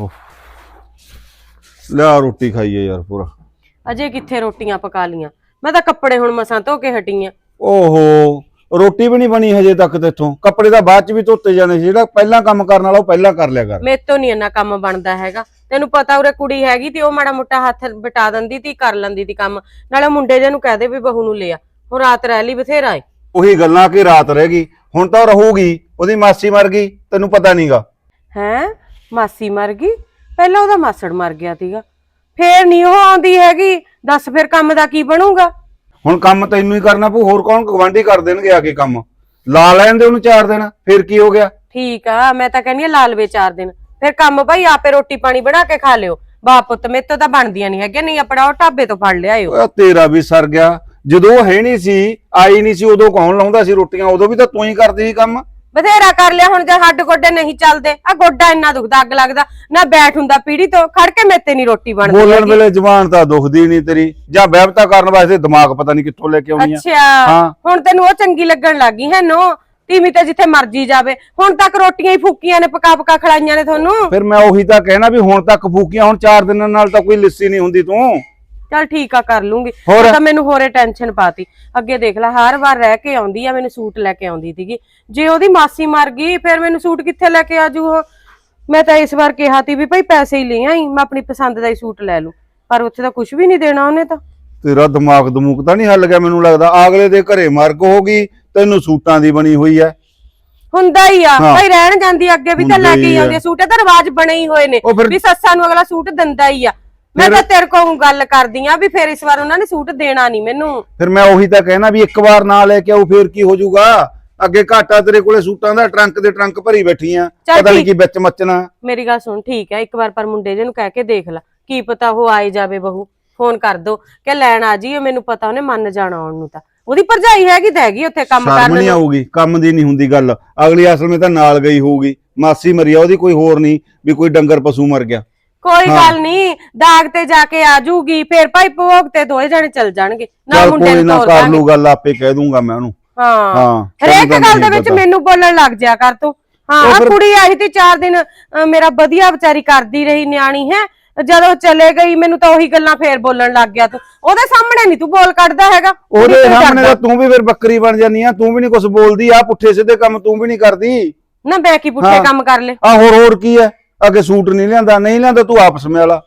ਓਹ। ਲਿਆ ਰੋਟੀ ਖਾਈਏ ਯਾਰ ਪੂਰਾ। ਅਜੇ ਕਿੱਥੇ ਰੋਟੀਆਂ ਪਕਾ ਲੀਆਂ? ਮੈਂ ਤਾਂ ਕੱਪੜੇ ਹੁਣ ਮਸਾਂ ਧੋ ਕੇ ਹਟੀ ਆਂ ਓਹੋ ਰੋਟੀ ਵੀ ਨਹੀਂ ਬਣੀ ਹਜੇ ਤੱਕ ਤੇਥੋਂ ਕੱਪੜੇ ਤਾਂ ਬਾਅਦ ਚ ਵੀ ਧੋਤੇ ਜਾਣੇ ਸੀ ਜਿਹੜਾ ਪਹਿਲਾਂ ਕੰਮ ਕਰਨ ਵਾਲਾ ਉਹ ਪਹਿਲਾਂ ਕਰ ਲਿਆ ਕਰ। ਮੇਰੇ ਤੋਂ ਨਹੀਂ ਇੰਨਾ ਕੰਮ ਬਣਦਾ ਹੈਗਾ। ਤੈਨੂੰ ਪਤਾ ਉਰੇ ਕੁੜੀ ਹੈਗੀ ਤੇ ਉਹ ਮਾੜਾ ਮੋਟਾ ਹੱਥ ਬਟਾ ਦਿੰਦੀ ਤੀ ਕਰ ਲੈਂਦੀ ਤੀ ਕੰਮ। ਨਾਲੇ ਮੁੰਡੇ ਜੇ ਨੂੰ ਕਹਦੇ ਵੀ ਬਹੂ ਨੂੰ ਲਿਆ। ਹੁਣ ਰਾਤ ਰਹਿ ਲਈ ਬਥੇਰਾ ਏ। ਉਹੀ ਗੱਲਾਂ ਕਿ ਰਾਤ ਰਹਿ ਗਈ ਹੁਣ ਤਾਂ ਉਹ ਰਹੂਗੀ ਉਹਦੀ ਮਾਸੀ ਮਰ ਗਈ ਤੈਨੂੰ ਪਤਾ ਨਹੀਂਗਾ ਹੈਂ? ਮਾਸੀ ਮਰ ਗਈ ਪਹਿਲਾਂ ਉਹਦਾ ਮਾਸੜ ਮਰ ਗਿਆ ਸੀਗਾ। ਫੇਰ ਨਹੀਂ ਉਹ ਆਉਂਦੀ ਹੈਗੀ ਦੱਸ ਫਿਰ ਕੰਮ ਦਾ ਕੀ ਬਣੂਗਾ? ਹੁਣ ਕੰਮ ਤੈਨੂੰ ਹੀ ਕਰਨਾ ਪਊ ਹੋਰ ਕੌਣ ਗਵਾਂਢੀ ਕਰ ਦੇਣਗੇ ਆ ਕੇ ਕੰਮ? ਲਾ ਲੈਣ ਦੇ ਉਹਨੂੰ ਚਾਰ ਦਿਨ ਫਿਰ ਕੀ ਹੋ ਗਿਆ? ਠੀਕ ਆ ਮੈਂ ਤਾਂ ਕਹਿੰਦੀ ਆ ਲਾਲਵੇ ਚਾਰ ਦਿਨ। ਫਿਰ ਕੰਮ ਭਾਈ ਆਪੇ ਰੋਟੀ ਪਾਣੀ ਬਣਾ ਕੇ ਖਾ ਲਿਓ। ਬਾਪ ਪੁੱਤ ਮੇਰੇ ਤੋਂ ਤਾਂ ਬਣਦੀਆਂ ਨਹੀਂ ਹੈਗੀਆਂ ਨਹੀਂ ਆਪਣਾ ਉਹ ਢਾਬੇ ਤੋਂ ਫੜ ਲਿਆਇਓ। ਓਏ ਤੇਰਾ ਵੀ ਸਰ ਗਿਆ। ਜਦੋਂ ਉਹ ਹੈ ਨਹੀਂ ਸੀ ਆਈ ਨਹੀਂ ਸੀ ਉਦੋਂ ਕੌਣ ਲਾਉਂਦਾ ਸੀ ਰੋਟੀਆਂ? ਉਦੋਂ ਵੀ ਤਾਂ ਤੂੰ ਹੀ ਕਰਦੀ ਸੀ ਕੰਮ। ਬਥੇਰਾ ਕਰ ਲਿਆ ਹੁਣ ਜੇ ਹੱਡ ਗੋਡੇ ਨਹੀਂ ਚੱਲਦੇ ਆ ਗੋਡਾ ਇੰਨਾ ਦੁਖਦਾ ਅੱਗ ਲੱਗਦਾ ਨਾ ਬੈਠ ਹੁੰਦਾ ਪੀੜੀ ਤੋਂ ਖੜ ਕੇ ਮੇਤੇ ਨਹੀਂ ਰੋਟੀ ਬਣਦੀ ਬੋਲਣ ਹੈਗੀ। ਵੇਲੇ ਜ਼ਬਾਨ ਤਾਂ ਦੁਖਦੀ ਨਹੀਂ ਤੇਰੀ ਜਾਂ ਵਹਿਬਤਾ ਕਰਨ ਵਾਸਤੇ ਦਿਮਾਗ ਪਤਾ ਨਹੀਂ ਕਿੱਥੋਂ ਲੈ ਕੇ ਆਉਣੀ ਆ ਅੱਛਾ ਹਾਂ। ਹੁਣ ਤੈਨੂੰ ਉਹ ਚੰਗੀ ਲੱਗਣ ਲੱਗੀ ਹੈ ਨੋ ਤੀਵੀਂ ਤੇ ਜਿੱਥੇ ਮਰਜ਼ੀ ਜਾਵੇ ਹੁਣ ਤੱਕ ਰੋਟੀਆਂ ਹੀ ਫੂਕੀਆਂ ਨੇ ਪਕਾ ਪਕਾ ਖਲਾਈਆਂ ਨੇ ਤੁਹਾਨੂੰ ਫਿਰ ਮੈਂ ਉਹੀ ਤਾਂ ਕਹਿਣਾ ਵੀ ਹੁਣ ਤੱਕ ਫੂਕੀਆਂ ਹੁਣ ਚਾਰ ਦਿਨਾਂ ਨਾਲ ਤਾਂ ਕੋਈ ਲਿੱਸੀ ਨਹੀਂ ਹੁੰਦੀ ਤੂੰ ਚਲ ਠੀਕ ਆ ਕਰ ਲੂੰਗੀ। ਹੋਰ? ਤਾਂ ਮੈਨੂੰ ਹੋਰੇ ਟੈਨਸ਼ਨ ਪਾਤੀ। ਅੱਗੇ ਦੇਖ ਲੈ ਹਰ ਵਾਰ ਰਹਿ ਕੇ ਆਉਂਦੀ ਆ ਮੈਨੂੰ ਸੂਟ ਲੈ ਕੇ ਆਉਂਦੀ ਸੀਗੀ। ਜੇ ਉਹਦੀ ਮਾਸੀ ਮਰ ਗਈ ਫਿਰ ਮੈਨੂੰ ਸੂਟ ਕਿੱਥੇ ਲੈ ਕੇ ਆਜੂ ਉਹ? ਮੈਂ ਤਾਂ ਇਸ ਵਾਰ ਕਿਹਾ ਤੀ ਵੀ ਭਾਈ ਪੈਸੇ ਹੀ ਲੈ ਆਈ ਮੈਂ ਆਪਣੀ ਪਸੰਦ ਦਾ ਹੀ ਸੂਟ ਲੈ ਲੂ। ਪਰ ਉੱਥੇ ਤਾਂ ਕੁਝ ਵੀ ਨਹੀਂ ਦੇਣਾ ਉਹਨੇ ਤਾਂ। ਤੇਰਾ ਦਿਮਾਗ ਦਮੂਕ ਤਾਂ ਨਹੀਂ ਹੱਲ ਗਿਆ ਮੈਨੂੰ ਲੱਗਦਾ? ਅਗਲੇ ਦੇ ਘਰੇ ਮਰਗ ਹੋ ਗਈ ਤੈਨੂੰ ਸੂਟਾਂ ਦੀ ਬਣੀ ਹੋਈ ਐ। ਹੁੰਦਾ ਹੀ ਆ ਹਾਂ। ਭਾਈ ਰਹਿਣ ਜਾਂਦੀ ਅੱਗੇ ਵੀ ਤਾਂ ਲੈ ਕੇ ਹੀ ਹੀ ਆ। ਆਉਂਦੀ ਆ। ਸੂਟ ਇਹ ਤਾਂ ਰਿਵਾਜ ਬਣੇ ਹੀ ਹੋਏ ਨੇ ਉਹ ਫਿਰ- ਵੀ ਸੱਸਾਂ ਨੂੰ ਅਗਲਾ ਸੂਟ ਦਿੰਦਾ ਹੀ ਆ। ਮੈਂ ਤਾਂ ਤੇਰੇ ਕੋਲ ਗੱਲ ਕਰਦੀ ਆ ਵੀ ਫਿਰ ਇਸ ਵਾਰ ਉਹਨਾਂ ਨੇ ਸੂਟ ਦੇਣਾ ਨਹੀਂ ਮੈਨੂੰ। ਫਿਰ ਮੈਂ ਉਹੀ ਤਾਂ ਕਹਿਣਾ ਵੀ ਇੱਕ ਵਾਰ ਨਾ ਲੈ ਕੇ ਆਉ ਫੇਰ ਕੀ ਹੋ ਜਾਊਗਾ? ਅੱਗੇ ਘਾਟਾ ਤੇਰੇ ਕੋਲੇ ਸੂਟਾਂ ਦਾ ਟਰੰਕ ਦੇ ਟਰੰਕ ਭਰੀ ਬੈਠੀ ਆ। ਪਤਾ ਨਹੀਂ। ਕੀ ਵਿੱਚ ਮੱਚਣਾ। ਮੇਰੀ ਗੱਲ ਸੁਣ ਠੀਕ ਹੈ ਇੱਕ ਵਾਰ ਪਰ ਮੁੰਡੇ ਜੇ ਨੂੰ ਕਹਿ ਕੇ ਦੇਖ ਲੈ ਕੀ ਪਤਾ ਉਹ ਆਏ ਜਾਵੇ ਬਹੂ। ਫੋਨ ਕਰ ਦੋ ਕਿ ਲੈਣ ਆ ਜੀ ਮੈਨੂੰ ਪਤਾ ਉਹਨੇ ਮੰਨ ਜਾਣਾ ਆਉਣ ਨੂੰ ਤਾਂ। ਉਹਦੀ ਭਰਜਾਈ ਹੈਗੀ ਤਾਂ ਹੈਗੀ ਉੱਥੇ ਕੰਮ ਕਰਨ ਨਹੀਂ ਆਊਗੀ ਕੰਮ ਦੀ ਨਹੀਂ ਹੁੰਦੀ ਗੱਲ। ਅਗਲੀ ਅਸਲ ਵਿੱਚ ਤਾਂ ਨਾਲ ਗਈ ਹੋਊਗੀ। ਮਾਸੀ ਮਰੀ ਆ ਉਹਦੀ ਕੋਈ ਹੋਰ ਨਹੀਂ ਵੀ ਕੋਈ ਡੰਗਰ ਪਸ਼ੂ ਮਰ ਗਿਆ। ਕੋਈ। ਗੱਲ ਨਹੀਂ ਦਾਗ ਤੇ ਜਾ ਕੇ ਆ ਜੂਗੀ ਫੇਰ ਭਾਈ ਭੋਗ ਤੇ ਦੋਏ ਜਣੇ ਚੱਲ ਜਾਣਗੇ ਨਾ ਚੱਲ ਮੁੰਡੇ ਕੋਈ ਨੂੰ ਨਾ ਤੋਰ ਕਰ ਦਾਂਗੇ। ਲੂ ਗੱਲ ਆਪੇ ਕਹਿ ਦੂੰਗਾ ਮੈਂ ਉਹਨੂੰ। ਹਾਂ ਹਾਂ ਹਰੇਕ ਗੱਲ ਦੇ ਵਿੱਚ ਪਤਾ। ਮੈਨੂੰ ਬੋਲਣ ਲੱਗ ਜਾ ਕਰ ਤੂੰ। ਹਾਂ ਉਹ ਫਿਰ- ਕੁੜੀ ਆਈ ਤੇ ਚਾਰ ਦਿਨ ਅ, ਮੇਰਾ ਵਧੀਆ ਵਿਚਾਰੀ ਕਰਦੀ ਰਹੀ ਨਿਆਣੀ ਹੈ। ਜਦੋਂ ਚਲੇ ਗਈ ਮੈਨੂੰ ਤਾਂ ਉਹੀ ਗੱਲਾਂ ਫੇਰ ਬੋਲਣ ਲੱਗ ਗਿਆ ਤੂੰ। ਉਹਦੇ ਸਾਹਮਣੇ ਨਹੀਂ ਤੂੰ ਬੋਲ ਕੱਢਦਾ ਹੈਗਾ। ਉਹਦੇ ਤੋਂ ਸਾਹਮਣੇ। ਤਾਂ ਤੂੰ ਵੀ ਫਿਰ ਬੱਕਰੀ ਬਣ ਜਾਨੀ ਆ ਤੂੰ ਵੀ ਨਹੀਂ ਕੁਝ ਬੋਲਦੀ ਆ ਪੁੱਠੇ ਸਿੱਧੇ ਕੰਮ ਤੂੰ ਵੀ ਨਹੀਂ ਕਰਦੀ। ਨਾ ਬੈ ਕੀ ਪੁੱਠੇ ਹਾਂ। ਕੰਮ ਕਰ ਲੈ ਆ ਹੋਰ ਹੋਰ ਕੀ ਹੈ? ਅੱਗੇ ਸੂਟ ਨਹੀਂ ਲਿਆਂਦਾ ਨਹੀਂ ਲਿਆਂਦਾ ਤੂੰ ਆਪਸ ਮੇਲਾ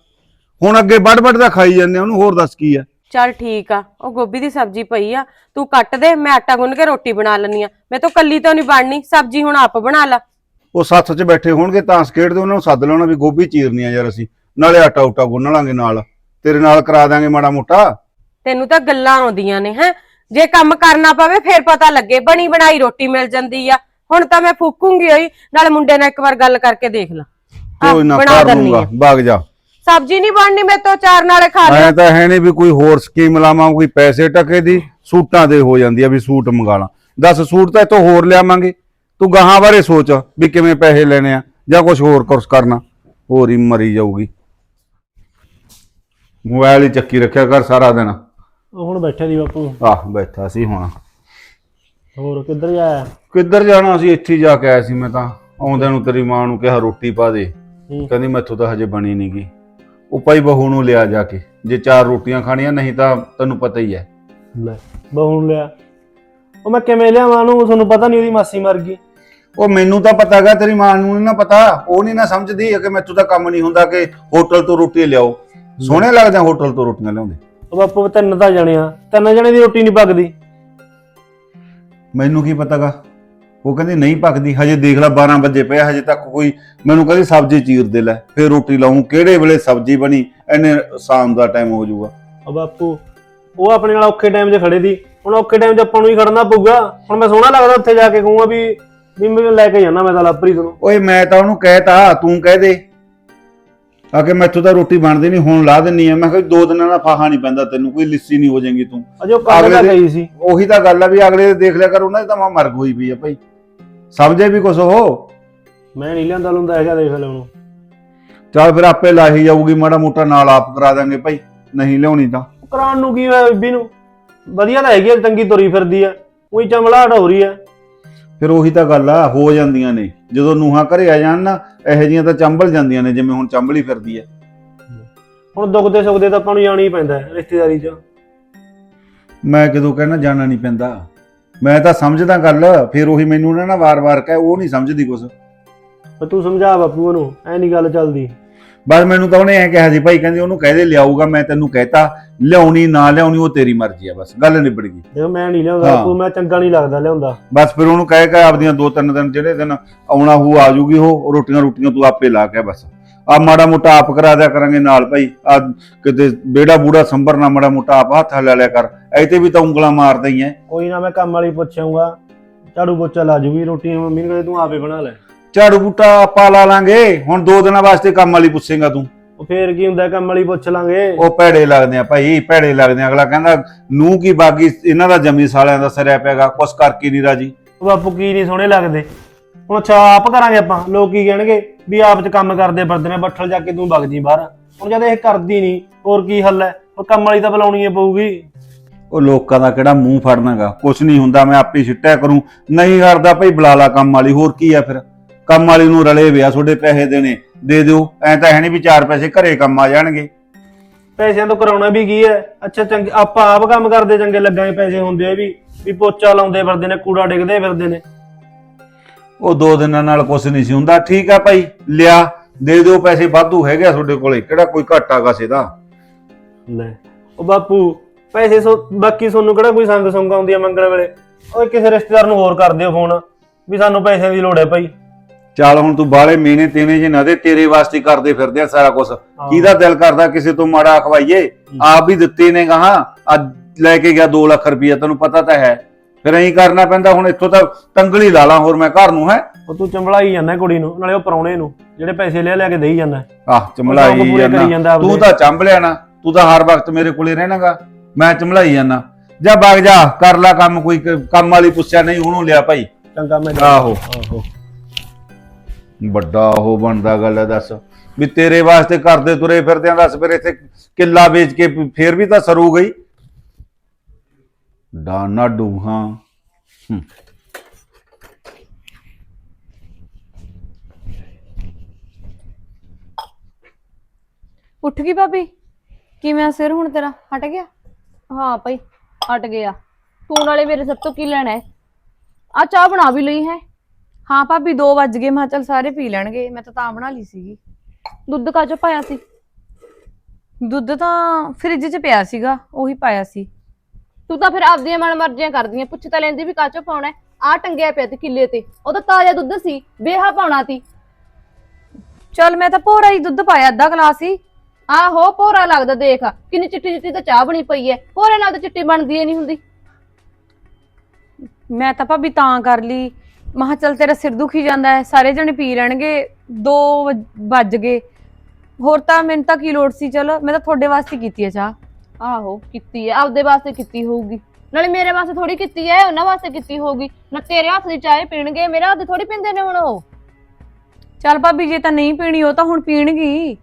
ਹੁਣ ਅੱਗੇ ਵੱਡ ਵੱਡ ਦਾ ਖਾਈ ਜਾਂਦੇ ਆ, ਉਹਨੂੰ ਹੋਰ ਦੱਸ ਕੀ ਹੈ ਚੱਲ ਠੀਕ ਆ ਉਹ ਗੋਭੀ ਦੀ ਸਬਜ਼ੀ ਪਈ ਆ ਤੂੰ ਕੱਟ ਦੇ ਮੈਂ ਆਟਾ ਗੁੰਨ ਕੇ ਰੋਟੀ ਬਣਾ ਲੈਣੀ ਆ। ਮੈਂ ਤਾਂ ਕੱਲੀ ਤੋਂ ਨਹੀਂ ਬਣਨੀ ਸਬਜ਼ੀ ਹੁਣ ਆਪ ਬਣਾ ਲਾ। ਉਹ ਸੱਥ 'ਚ ਬੈਠੇ ਹੋਣਗੇ ਤਾਂ ਸਕੇਟ ਦੇ ਉਹਨਾਂ ਨੂੰ ਸੱਦ ਲੈਣਾ ਵੀ ਗੋਭੀ ਚੀਰਨੀ ਆ ਯਾਰ ਅਸੀਂ। ਨਾਲੇ ਆਟਾ ਉਟਾ ਗੁੰਨ ਲਾਂਗੇ ਨਾਲ। ਤੇਰੇ ਨਾਲ ਕਰਾ ਦਾਂਗੇ ਮਾੜਾ ਮੋਟਾ। ਤੈਨੂੰ ਤਾਂ ਗੱਲਾਂ ਆਉਂਦੀਆਂ ਨੇ ਹੈ? ਜੇ ਕੰਮ ਕਰਨਾ ਪਵੇ ਫੇਰ ਪਤਾ ਲੱਗੇ ਬਣੀ ਬਣਾਈ ਰੋਟੀ ਮਿਲ ਜਾਂਦੀ ਆ। ਹੁਣ ਤਾਂ ਮੈਂ ਫੂਕੂੰਗੀ ਹੋਈ ਨਾਲ ਮੁੰਡੇ ਨਾਲ ਇੱਕ ਵਾਰ ਗੱਲ ਕਰਕੇ ਦੇਖ ਲਾ। ਆਹ, ਕੋਈ ਨਾ ਬਣਾ ਕਰ ਦਿੰਨੀ ਲੂੰਗਾ ਆ। ਵਗ ਜਾ। ਸਬਜ਼ੀ ਨਹੀਂ ਬਣਨੀ ਮੇਰੇ ਤੋਂ ਚਾਰ ਨਾਲੇ ਖਾ ਲਿਆ। ਐ ਤਾਂ ਹੈ ਨਹੀਂ ਵੀ ਕੋਈ ਹੋਰ ਸਕੀਮ ਲਾਵਾਂ ਕੋਈ ਪੈਸੇ ਟਕੇ ਦੀ ਸੂਟਾਂ ਦੇ ਹੋ ਜਾਂਦੀ ਆ ਵੀ ਸੂਟ ਮੰਗਾ ਲਾਂ 10 ਸੂਟ ਤਾਂ ਇਤੋਂ ਹੋਰ ਲਿਆਵਾਂਗੇ। ਤੂੰ ਗਾਹਾਂ ਬਾਰੇ ਸੋਚ ਵੀ ਕਿਵੇਂ ਪੈਸੇ ਲੈਣੇ ਆ ਜਾਂ ਕੁਝ ਹੋਰ ਕੋਰਸ ਕਰਨਾ। ਹੋਰ ਹੀ ਮਰੀ ਜਾਊਗੀ। ਮੋਬਾਈਲ ਹੀ ਚੱਕੀ ਰੱਖਿਆ ਕਰ ਸਾਰਾ ਦਿਨ। ਉਹ ਹੁਣ ਬੈਠੇ ਦੀ ਬਾਪੂ। ਆਹ ਬੈਠਾ ਸੀ ਹੁਣ। ਹੋਰ ਕਿੱਧਰ ਜਾਇਆ? ਕਿੱਧਰ ਜਾਣਾ ਸੀ? ਇੱਥੇ ਹੀ ਜਾ ਕੇ ਆਇਆ ਸੀ ਮੈਂ ਤਾਂ। ਆਉਂਦਿਆਂ ਨੂੰ ਤੇਰੀ ਮਾਂ ਨੂੰ ਕਿਹਾ ਰੋਟੀ ਪਾ ਦੇ। ਹੂੰ। ਕਹਿੰਦੀ ਮੈਥੋਂ ਤਾਂ ਹਜੇ ਬਣੀ ਨੀ ਗੀ। ਉਹ ਭਾਈ ਬਹੂ ਨੂੰ ਲਿਆ ਜਾ ਕੇ ਜੇ ਚਾਰ ਰੋਟੀਆਂ ਖਾਣੀਆਂ ਨਹੀਂ ਤਾਂ ਤੈਨੂੰ ਪਤਾ ਹੀ ਹੈ। ਲੈ ਬਹੂ ਨੂੰ ਲਿਆ। ਉਹ ਮੈਂ ਕਿਵੇਂ ਲਿਆਵਾਂ ਨੂੰ ਤੁਹਾਨੂੰ ਪਤਾ ਨਹੀਂ ਉਹਦੀ ਮਾਸੀ ਮਰ ਗਈ। ਉਹ ਮੈਨੂੰ ਤਾਂ ਪਤਾ ਹੈਗਾ ਤੇਰੀ ਮਾਂ ਨੂੰ ਨਹੀਂ ਨਾ ਪਤਾ। ਉਹ ਨਹੀਂ ਨਾ ਸਮਝਦੀ ਕਿ ਮੈਥੋਂ ਤਾਂ ਕੰਮ ਨਹੀਂ ਹੁੰਦਾ ਕਿ ਹੋਟਲ ਤੋਂ ਰੋਟੀ ਲਿਆਓ। ਸੋਹਣੇ ਲੱਗਦੇ ਆ ਹੋਟਲ ਤੋਂ ਰੋਟੀਆਂ ਲਿਆਉਂਦੇ। ਉਹ ਬਾਪੂ ਤਿੰਨ ਤਾਂ ਜਣੇ ਆ। ਤਿੰਨ ਜਣੇ ਦੀ ਰੋਟੀ ਨਹੀਂ ਪੱਕਦੀ। ਮੈਨੂੰ ਕੀ ਪਤਾਗਾ ਉਹ ਕਹਿੰਦੀ ਨਹੀਂ ਪੱਕਦੀ ਹਜੇ ਦੇਖ ਲੈ 12 ਵਜੇ ਪਿਆ ਹਜੇ ਤੱਕ ਕੋਈ ਮੈਨੂੰ ਕਹਿੰਦੀ ਸਬਜ਼ੀ ਚੀਰ ਦੇ ਲੈ ਫੇਰ ਰੋਟੀ ਲਾਉਂ ਕਿਹੜੇ ਵੇਲੇ ਸਬਜ਼ੀ ਬਣੀ ਐਨੇ ਸ਼ਾਮ ਦਾ ਟਾਈਮ ਹੋ ਜਾਊਗਾ। ਉਹ ਬਾਪੂ ਉਹ ਆਪਣੇ ਨਾਲ ਔਖੇ ਟਾਈਮ 'ਚ ਖੜੇ ਦੀ ਹੁਣ ਔਖੇ ਟਾਈਮ 'ਚ ਆਪਾਂ ਨੂੰ ਹੀ ਖੜਨਾ ਪਊਗਾ। ਹੁਣ ਮੈਂ ਸੋਹਣਾ ਲੱਗਦਾ ਉੱਥੇ ਜਾ ਕੇ ਕਹੂੰਗਾ ਵੀ ਵੀ ਮੈਂ ਲੈ ਕੇ ਜਾਣਾ ਮੈਂ ਤਾਂ ਲਾਪਰੀ ਤੁਹਾਨੂੰ ਓਏ ਮੈਂ ਤਾਂ ਉਹਨੂੰ ਕਹਿਤਾ ਤੂੰ ਕਹਿ ਦੇ। ਆ ਕਿ ਮੈਥੋਂ ਤਾਂ ਰੋਟੀ ਬਣਦੀ ਨਹੀਂ ਹੁਣ ਲਾ ਦਿੰਨੀ ਆ। ਮੈਂ ਕਿਹਾ ਦੋ ਦਿਨਾਂ ਦਾ ਫਾਹਾ ਨਹੀਂ ਪੈਂਦਾ ਤੈਨੂੰ ਕੋਈ ਲਿੱਸੀ ਨਹੀਂ ਹੋ ਜਾਏਗੀ ਤੂੰ। ਅਜੇ ਉਹ ਦਿਨ- ਗਈ ਸੀ। ਉਹੀ ਤਾਂ ਗੱਲ ਆ ਵੀ ਅਗਲੇ ਦੇ ਦੇਖ ਲਿਆ ਕਰ ਉਹਨਾਂ ਦੀ ਤਾਂ ਮਾਂ ਮਰਗ ਹੋਈ ਪਈ ਆ ਭਾਈ। ਸਮਝੇ ਵੀ ਕੁਛ ਉਹ? ਮੈਂ ਨਹੀਂ ਲਿਆਂਦਾ ਲੁੰਦਾ ਹੈਗਾ ਦੇਖ ਲੈ ਉਹਨੂੰ। ਚੱਲ ਫਿਰ ਆਪੇ ਲਾਹੀ ਜਾਊਗੀ ਮਾੜਾ ਮੋਟਾ ਨਾਲ ਆਪ ਕਰਾ ਦਾਂਗੇ ਭਾਈ ਨਹੀਂ ਲਿਆਉਣੀ ਤਾਂ। ਕਰਾਉਣ ਨੂੰ ਕੀ ਹੋਇਆ ਬੀਬੀ ਨੂੰ? ਵਧੀਆ ਤਾਂ ਹੈਗੀ ਆ, ਚੰਗੀ ਤੁਰੀ ਫਿਰਦੀ ਆ ਉਹੀ ਚਮਲਾਹਟ ਹੋ ਰਹੀ ਆ। ਫਿਰ ਉਹੀ ਤਾਂ ਗੱਲ ਆ ਹੋ ਜਾਂਦੀਆਂ ਨੇ। ਜਦੋਂ ਨੂਹਾਂ ਘਰੇ ਆ ਜਾਣ ਨਾ ਇਹੋ ਜੀਆਂ ਤਾਂ ਚੰਬਲ ਜਾਂਦੀਆਂ ਨੇ ਜਿਵੇਂ ਹੁਣ ਚੰਬਲੀ ਫਿਰਦੀ ਐ ਹੁਣ ਦੁੱਖ ਦੇ ਸੁੱਖ ਦੇ ਤਾਂ ਆਪਾਂ ਨੂੰ ਜਾਣਾ ਹੀ ਪੈਂਦਾ ਹੈ ਰਿਸ਼ਤੇਦਾਰੀ 'ਚ। ਮੈਂ ਕਦੋਂ ਕਹਿਣਾ ਜਾਣਾ ਨਹੀਂ ਪੈਂਦਾ। ਮੈਂ ਤਾਂ ਸਮਝਦਾ ਗੱਲ ਫਿਰ ਉਹੀ ਮੈਨੂੰ ਨਾ ਨਾ ਵਾਰ-ਵਾਰ ਕਹੇ ਉਹ ਨਹੀਂ ਸਮਝਦੀ ਕੁਛ। ਪਰ ਤੂੰ ਸਮਝਾ ਬਾਪੂ ਉਹਨੂੰ ਐ ਨਹੀਂ ਗੱਲ ਚੱਲਦੀ। ਬਸ ਮੈਨੂੰ ਤਾਂ ਉਹਨੇ ਐ ਕਿਹਾ ਸੀ ਭਾਈ ਕਹਿੰਦੀ ਉਹਨੂੰ ਕਹਦੇ ਲਿਆਊਗਾ ਮੈਂ ਤੈਨੂੰ ਕਹਿਤਾ ਲਿਆਉਣੀ ਨਾ ਲਿਆਉਣੀ ਉਹ ਤੇਰੀ ਮਰਜ਼ੀ ਆ ਬਸ ਗੱਲ ਨਿਬੜ ਗਈ। ਦੇਖ ਮੈਂ ਨਹੀਂ ਲਿਆਉਂਦਾ ਹਾਂ। ਬਾਪੂ ਮੈਂ ਚੰਗਾ ਨਹੀਂ ਲੱਗਦਾ ਲਿਆਉਂਦਾ। ਬਸ ਫਿਰ ਉਹਨੂੰ ਕਹਿ ਕੇ ਆਪਦੀਆਂ ਦੋ ਤਿੰਨ ਦਿਨ ਜਿਹੜੇ ਦਿਨ ਆਉਣਾ ਹੋ ਆ ਜੂਗੀ ਉਹ ਰੋਟੀਆਂ ਰੋਟੀਆਂ ਤੂੰ ਆਪੇ ਲਾ ਕੇ ਬਸ। ਆ ਮਾੜਾ ਮੋਟਾ ਆਪ ਕਰਾ ਦਿਆ ਕਰਾਂਗੇ ਨਾਲ ਭਾਈ। ਆ ਕਿਤੇ ਬੇੜਾ ਬੂੜਾ ਸੰਭਰ ਨਾ ਮਾੜਾ ਮੋਟਾ ਆਪ ਹੱਥ ਲੈ ਲਿਆ ਕਰ। ਐ ਤੇ ਵੀ ਤਾਂ ਉਂਗਲਾਂ ਮਾਰਦਾ ਹੀ ਐ ਕੋਈ ਨਾ ਮੈਂ ਕੰਮ ਵਾਲੀ ਪੁੱਛਾਂਗਾ ਝਾੜੂ ਪੋਚਾ ਲਾ ਜੂਗੀ ਰੋਟੀ ਮੰਮੀ ਨੂੰ ਕਹਿੰਦੇ ਤੂੰ ਆਪੇ ਬਣਾ ਲੈ। ਝਾੜੂ ਬੂਟਾ ਆਪਾਂ ਲਾ ਲਾਂਗੇ। ਹੁਣ ਦੋ ਦਿਨਾਂ ਵਾਸਤੇ ਕੰਮ ਵਾਲੀ ਪੁੱਛੇਗਾ ਤੂੰ। ਉਹ ਫੇਰ ਕੀ ਹੁੰਦਾ ਕੰਮ ਵਾਲੀ ਪੁੱਛ ਲਾਂਗੇ। ਉਹ ਭੈੜੇ ਲੱਗਦੇ ਆ ਭਾਈ ਭੈੜੇ ਲੱਗਦੇ ਆ। ਅਗਲਾ ਕਹਿੰਦਾ ਨੂੰ ਕੀ ਬਾਕੀ ਇਹਨਾਂ ਦਾ ਜੰਮੀ ਸਾਲਿਆਂ ਦਾ ਸਰਿਆ ਪਿਆਗਾ ਕੁਛ ਕਰਕੇ ਨਹੀਂ ਰਾਜੀ? ਬਾਪੂ ਕੀ ਨਹੀਂ ਸੋਹਣੇ ਲੱਗਦੇ। ਹੁਣ ਅੱਛਾ ਆਪ ਕਰਾਂਗੇ ਆਪਾਂ ਲੋਕ ਕੀ ਕਹਿਣਗੇ ਵੀ ਆਪ ਚ ਕੰਮ ਕਰਦੇ ਫਿਰਦੇ ਨੇ ਬੱਠਲ ਜਾ ਕੇ ਤੂੰ ਵਗ ਜੀ ਬਾਹਰ। ਹੁਣ ਜਦ ਇਹ ਕਰਦੀ ਨਹੀਂ ਹੋਰ ਕੀ ਹੱਲ ਹੈ? ਉਹ ਕੰਮ ਵਾਲੀ ਤਾਂ ਬੁਲਾਉਣੀ ਹੀ ਪਊਗੀ। ਉਹ ਲੋਕਾਂ ਦਾ ਕਿਹੜਾ ਮੂੰਹ ਫੜਨਾਗਾ? ਕੁਛ ਨਹੀਂ ਹੁੰਦਾ ਮੈਂ ਆਪੇ ਛਿੱਟਿਆ ਕਰੂੰ। ਨਹੀਂ ਕਰਦਾ ਭਾਈ ਬੁਲਾ ਲਾ ਕੰਮ ਵਾਲੀ ਹੋਰ ਕੀ ਆ ਫਿਰ? ਕੰਮ ਵਾਲੀ ਨੂੰ ਰਲੇ ਵਿਆ ਤੁਹਾਡੇ ਪੈਸੇ ਦੇਣੇ ਦੇ ਦਿਓ। ਐ ਤਾਂ ਹੈ ਨਹੀਂ ਵੀ ਚਾਰ ਪੈਸੇ ਘਰੇ ਕੰਮ ਆ ਜਾਣਗੇ। ਪੈਸਿਆਂ ਤੋਂ ਕਰਾਉਣਾ ਵੀ ਕੀ ਹੈ? ਅੱਛਾ ਚੰਗੇ ਆਪਾਂ ਆਪ ਕੰਮ ਕਰਦੇ ਚੰਗੇ ਲੱਗਾਂਗੇ ਪੈਸੇ ਹੁੰਦੇ ਆ ਵੀ ਵੀ ਪੋਚਾ ਲਾਉਂਦੇ ਫਿਰਦੇ ਨੇ ਕੂੜਾ ਡਿੱਗਦੇ ਫਿਰਦੇ ਨੇ। ਉਹ ਦੋ ਦਿਨਾਂ ਨਾਲ ਕੁਛ ਨਹੀਂ ਸੀ ਹੁੰਦਾ। ਠੀਕ ਆ ਭਾਈ ਲਿਆ ਦੇ ਦਿਓ ਪੈਸੇ ਵਾਧੂ ਹੈਗੇ ਆ ਤੁਹਾਡੇ ਕੋਲੇ। ਕਿਹੜਾ ਕੋਈ ਘਾਟਾ ਕਾਸੇ ਦਾ ਲੈ ਉਹ ਬਾਪੂ ਪੈਸੇ ਸੋ ਬਾਕੀ ਤੁਹਾਨੂੰ ਕਿਹੜਾ ਕੋਈ ਸੰਗ ਸੰਗ ਆਉਂਦੀ ਆ ਮੰਗਣ ਵੇਲੇ? ਓਏ ਕਿਸੇ ਰਿਸ਼ਤੇਦਾਰ ਨੂੰ ਹੋਰ ਕਰ ਦਿਓ ਫੋਨ ਵੀ ਸਾਨੂੰ ਪੈਸਿਆਂ ਦੀ ਲੋੜ ਹੈ ਭਾਈ। ਚੱਲ ਹੁਣ ਤੂੰ ਬਾਲੇ ਮੀਨੇ ਤੇਨੇ ਜੇ ਨਾ ਦੇ ਤੇਰੇ ਵਾਸਤੇ ਹੀ ਕਰਦੇ ਫਿਰਦੇ ਆ ਸਾਰਾ ਕੁਝ ਕਿਹਦਾ ਦਿਲ ਕਰਦਾ ਕਿਸੇ ਤੋਂ ਮਾੜਾ ਖਵਾਈਏ ਆਪ ਵੀ ਦਿੱਤੇ ਨੇ ਗਾਹਾਂ। ਅੱਜ ਲੈ ਕੇ ਗਿਆ 2 ਲੱਖ ਰੁਪਈਆ ਤੈਨੂੰ ਪਤਾ ਤਾਂ ਹੈ। ਫਿਰ ਐਂ ਕਰਨਾ ਪੈਂਦਾ ਹੁਣ ਇੱਥੋਂ ਤਾਂ ਤੰਗਲੀ ਲਾ ਲਾਂ ਹੋਰ ਮੈਂ ਘਰ ਨੂੰ ਹੈ। ਉਹ ਤੂੰ ਚੰਬਲਾਈ ਜਾਂਦਾ ਕੁੜੀ ਨੂੰ ਨਾਲੇ ਉਹ ਪਰੌਣੇ ਨੂੰ ਜਿਹੜੇ ਪੈਸੇ ਲੈ ਲੈ ਕੇ ਦੇਈ ਜਾਂਦਾ। ਆਹ ਸ਼ੌਕ ਚਮਲਾਈ ਪੂਰੇ ਕਰੀ ਜਾਂਦਾ। ਜਾਂਦਾ ਆਪਦੇ। ਤੂੰ ਤਾਂ ਚੰਬ ਲਿਆ ਨਾ ਤੂੰ ਤਾਂ ਹਰ ਵਕਤ ਮੇਰੇ ਕੋਲੇ ਰਹਿਣਾਗਾ। ਮੈਂ ਚਮਲਾਈ ਜਾਂਦਾ। ਜਾ ਵਗ ਜਾ ਕਰ ਲੈ ਕੰਮ ਕੋਈ ਕ- ਕੰਮ ਵਾਲੀ ਪੁੱਛਿਆ ਨਹੀਂ ਉਹਨੂੰ ਲਿਆ ਭਾਈ। ਚੰਗਾ ਮੈਂ ਆਹੋ। ਆਹੋ। ਵੱਡਾ ਉਹ ਬਣਦਾ ਗੱਲ ਹੈ ਦੱਸ। ਵੀ ਤੇਰੇ ਵਾਸਤੇ ਕਰਦੇ ਤੁਰੇ ਫਿਰਦੇ ਆਂ ਦੱਸ ਫਿਰ ਇੱਥੇ ਕਿੱਲਾ ਵੇਚ ਕੇ ਫੇਰ ਵੀ ਤਾਂ ਸਰੂ ਗਈ ਡਾਨਾ ਡੂਹਾਂ ਉੱਠ ਗਈ ਭਾਬੀ? ਕਿਵੇਂ ਆ ਸਿਰ ਹੁਣ ਤੇਰਾ? ਹਟ ਗਿਆ? ਹਾਂ ਭਾਈ, ਹਟ ਗਿਆ। ਤੂੰ ਨਾਲੇ ਮੇਰੇ ਸਭ ਤੋਂ ਕੀ ਲੈਣਾ ਹੈ? ਆ ਚਾਹ ਬਣਾ ਵੀ ਲਈ ਹੈ। ਹਾਂ ਭਾਬੀ 2 ਵੱਜ ਗਏ। ਮੈਂ ਕਿਹਾ ਚੱਲ ਸਾਰੇ ਪੀ ਲੈਣਗੇ। ਮੈਂ ਤਾਂ ਤਾਂ ਬਣਾ ਲਈ ਸੀਗੀ। ਦੁੱਧ ਕਾਚੋ ਪਾਇਆ ਸੀ? ਦੁੱਧ ਤਾਂ ਫ੍ਰਿਜ 'ਚ ਪਿਆ ਸੀਗਾ। ਉਹੀ ਪਾਇਆ ਸੀ। ਤੂੰ ਤਾਂ ਫਿਰ ਆਪਦੀਆਂ ਮਨ ਮਰਜ਼ੀਆਂ ਕਰਦੀਆਂ ਪੁੱਛ ਤਾਂ ਲੈਂਦੀ ਵੀ ਕਾਚੋ ਪਾਉਣਾ ਆ ਟੰਗਿਆ ਪਿਆ ਤੇ ਕਿੱਲੇ ਤੇ। ਉਹ ਤਾਂ ਤਾਜ਼ਾ ਦੁੱਧ ਸੀ ਬੇਹਾ ਪਾਉਣਾ ਤੀ। ਚੱਲ ਮੈਂ ਤਾਂ ਭੋਰਾ ਹੀ ਦੁੱਧ ਪਾਇਆ ਅੱਧਾ ਗਲਾਸ ਹੀ। ਆਹੋ ਭੋਰਾ ਲੱਗਦਾ ਦੇਖ ਕਿੰਨੀ ਚਿੱਟੀ ਚਿੱਟੀ ਤਾਂ ਚਾਹ ਬਣੀ ਪਈ ਐ। ਭੋਰੇ ਨਾਲ ਤਾਂ ਚਿੱਟੀ ਬਣਦੀ ਏ ਨਹੀਂ ਹੁੰਦੀ। ਮੈਂ ਤਾਂ ਭਾਬੀ ਤਾਂ ਕਰ ਲਈ। ਮਹਾ ਚੱਲ ਤੇਰਾ ਸਿਰ ਦੁਖੀ ਜਾਂਦਾ ਹੈ ਸਾਰੇ ਜਣੇ ਪੀ ਲੈਣਗੇ 2 ਵੱਜ ਗਏ। ਹੋਰ ਤਾਂ ਮੈਨੂੰ ਤਾਂ ਕੀ ਲੋੜ ਸੀ ਚਲੋ ਮੈਂ ਤਾਂ ਤੁਹਾਡੇ ਵਾਸਤੇ ਕੀਤੀ ਹੈ ਚਾਹ। ਆਹੋ ਕੀਤੀ ਐ ਆਪਦੇ ਵਾਸਤੇ ਕੀਤੀ ਹੋਊਗੀ। ਨਾਲੇ ਮੇਰੇ ਵਾਸਤੇ ਥੋੜੀ ਕੀਤੀ ਐ ਉਹਨਾਂ ਵਾਸਤੇ ਕੀਤੀ ਹੋਊਗੀ। ਨਾ ਤੇਰੇ ਹੱਥ ਦੀ ਚਾਹ ਪੀਣਗੇ ਮੇਰੇ ਹੱਥ ਥੋੜੀ ਪੀਂਦੇ ਨੇ ਹੁਣ ਉਹ। ਚੱਲ ਭਾਬੀ ਜੇ ਤਾਂ ਨਹੀਂ ਪੀਣੀ ਉਹ ਤਾਂ ਹੁਣ ਪੀਣਗੀ।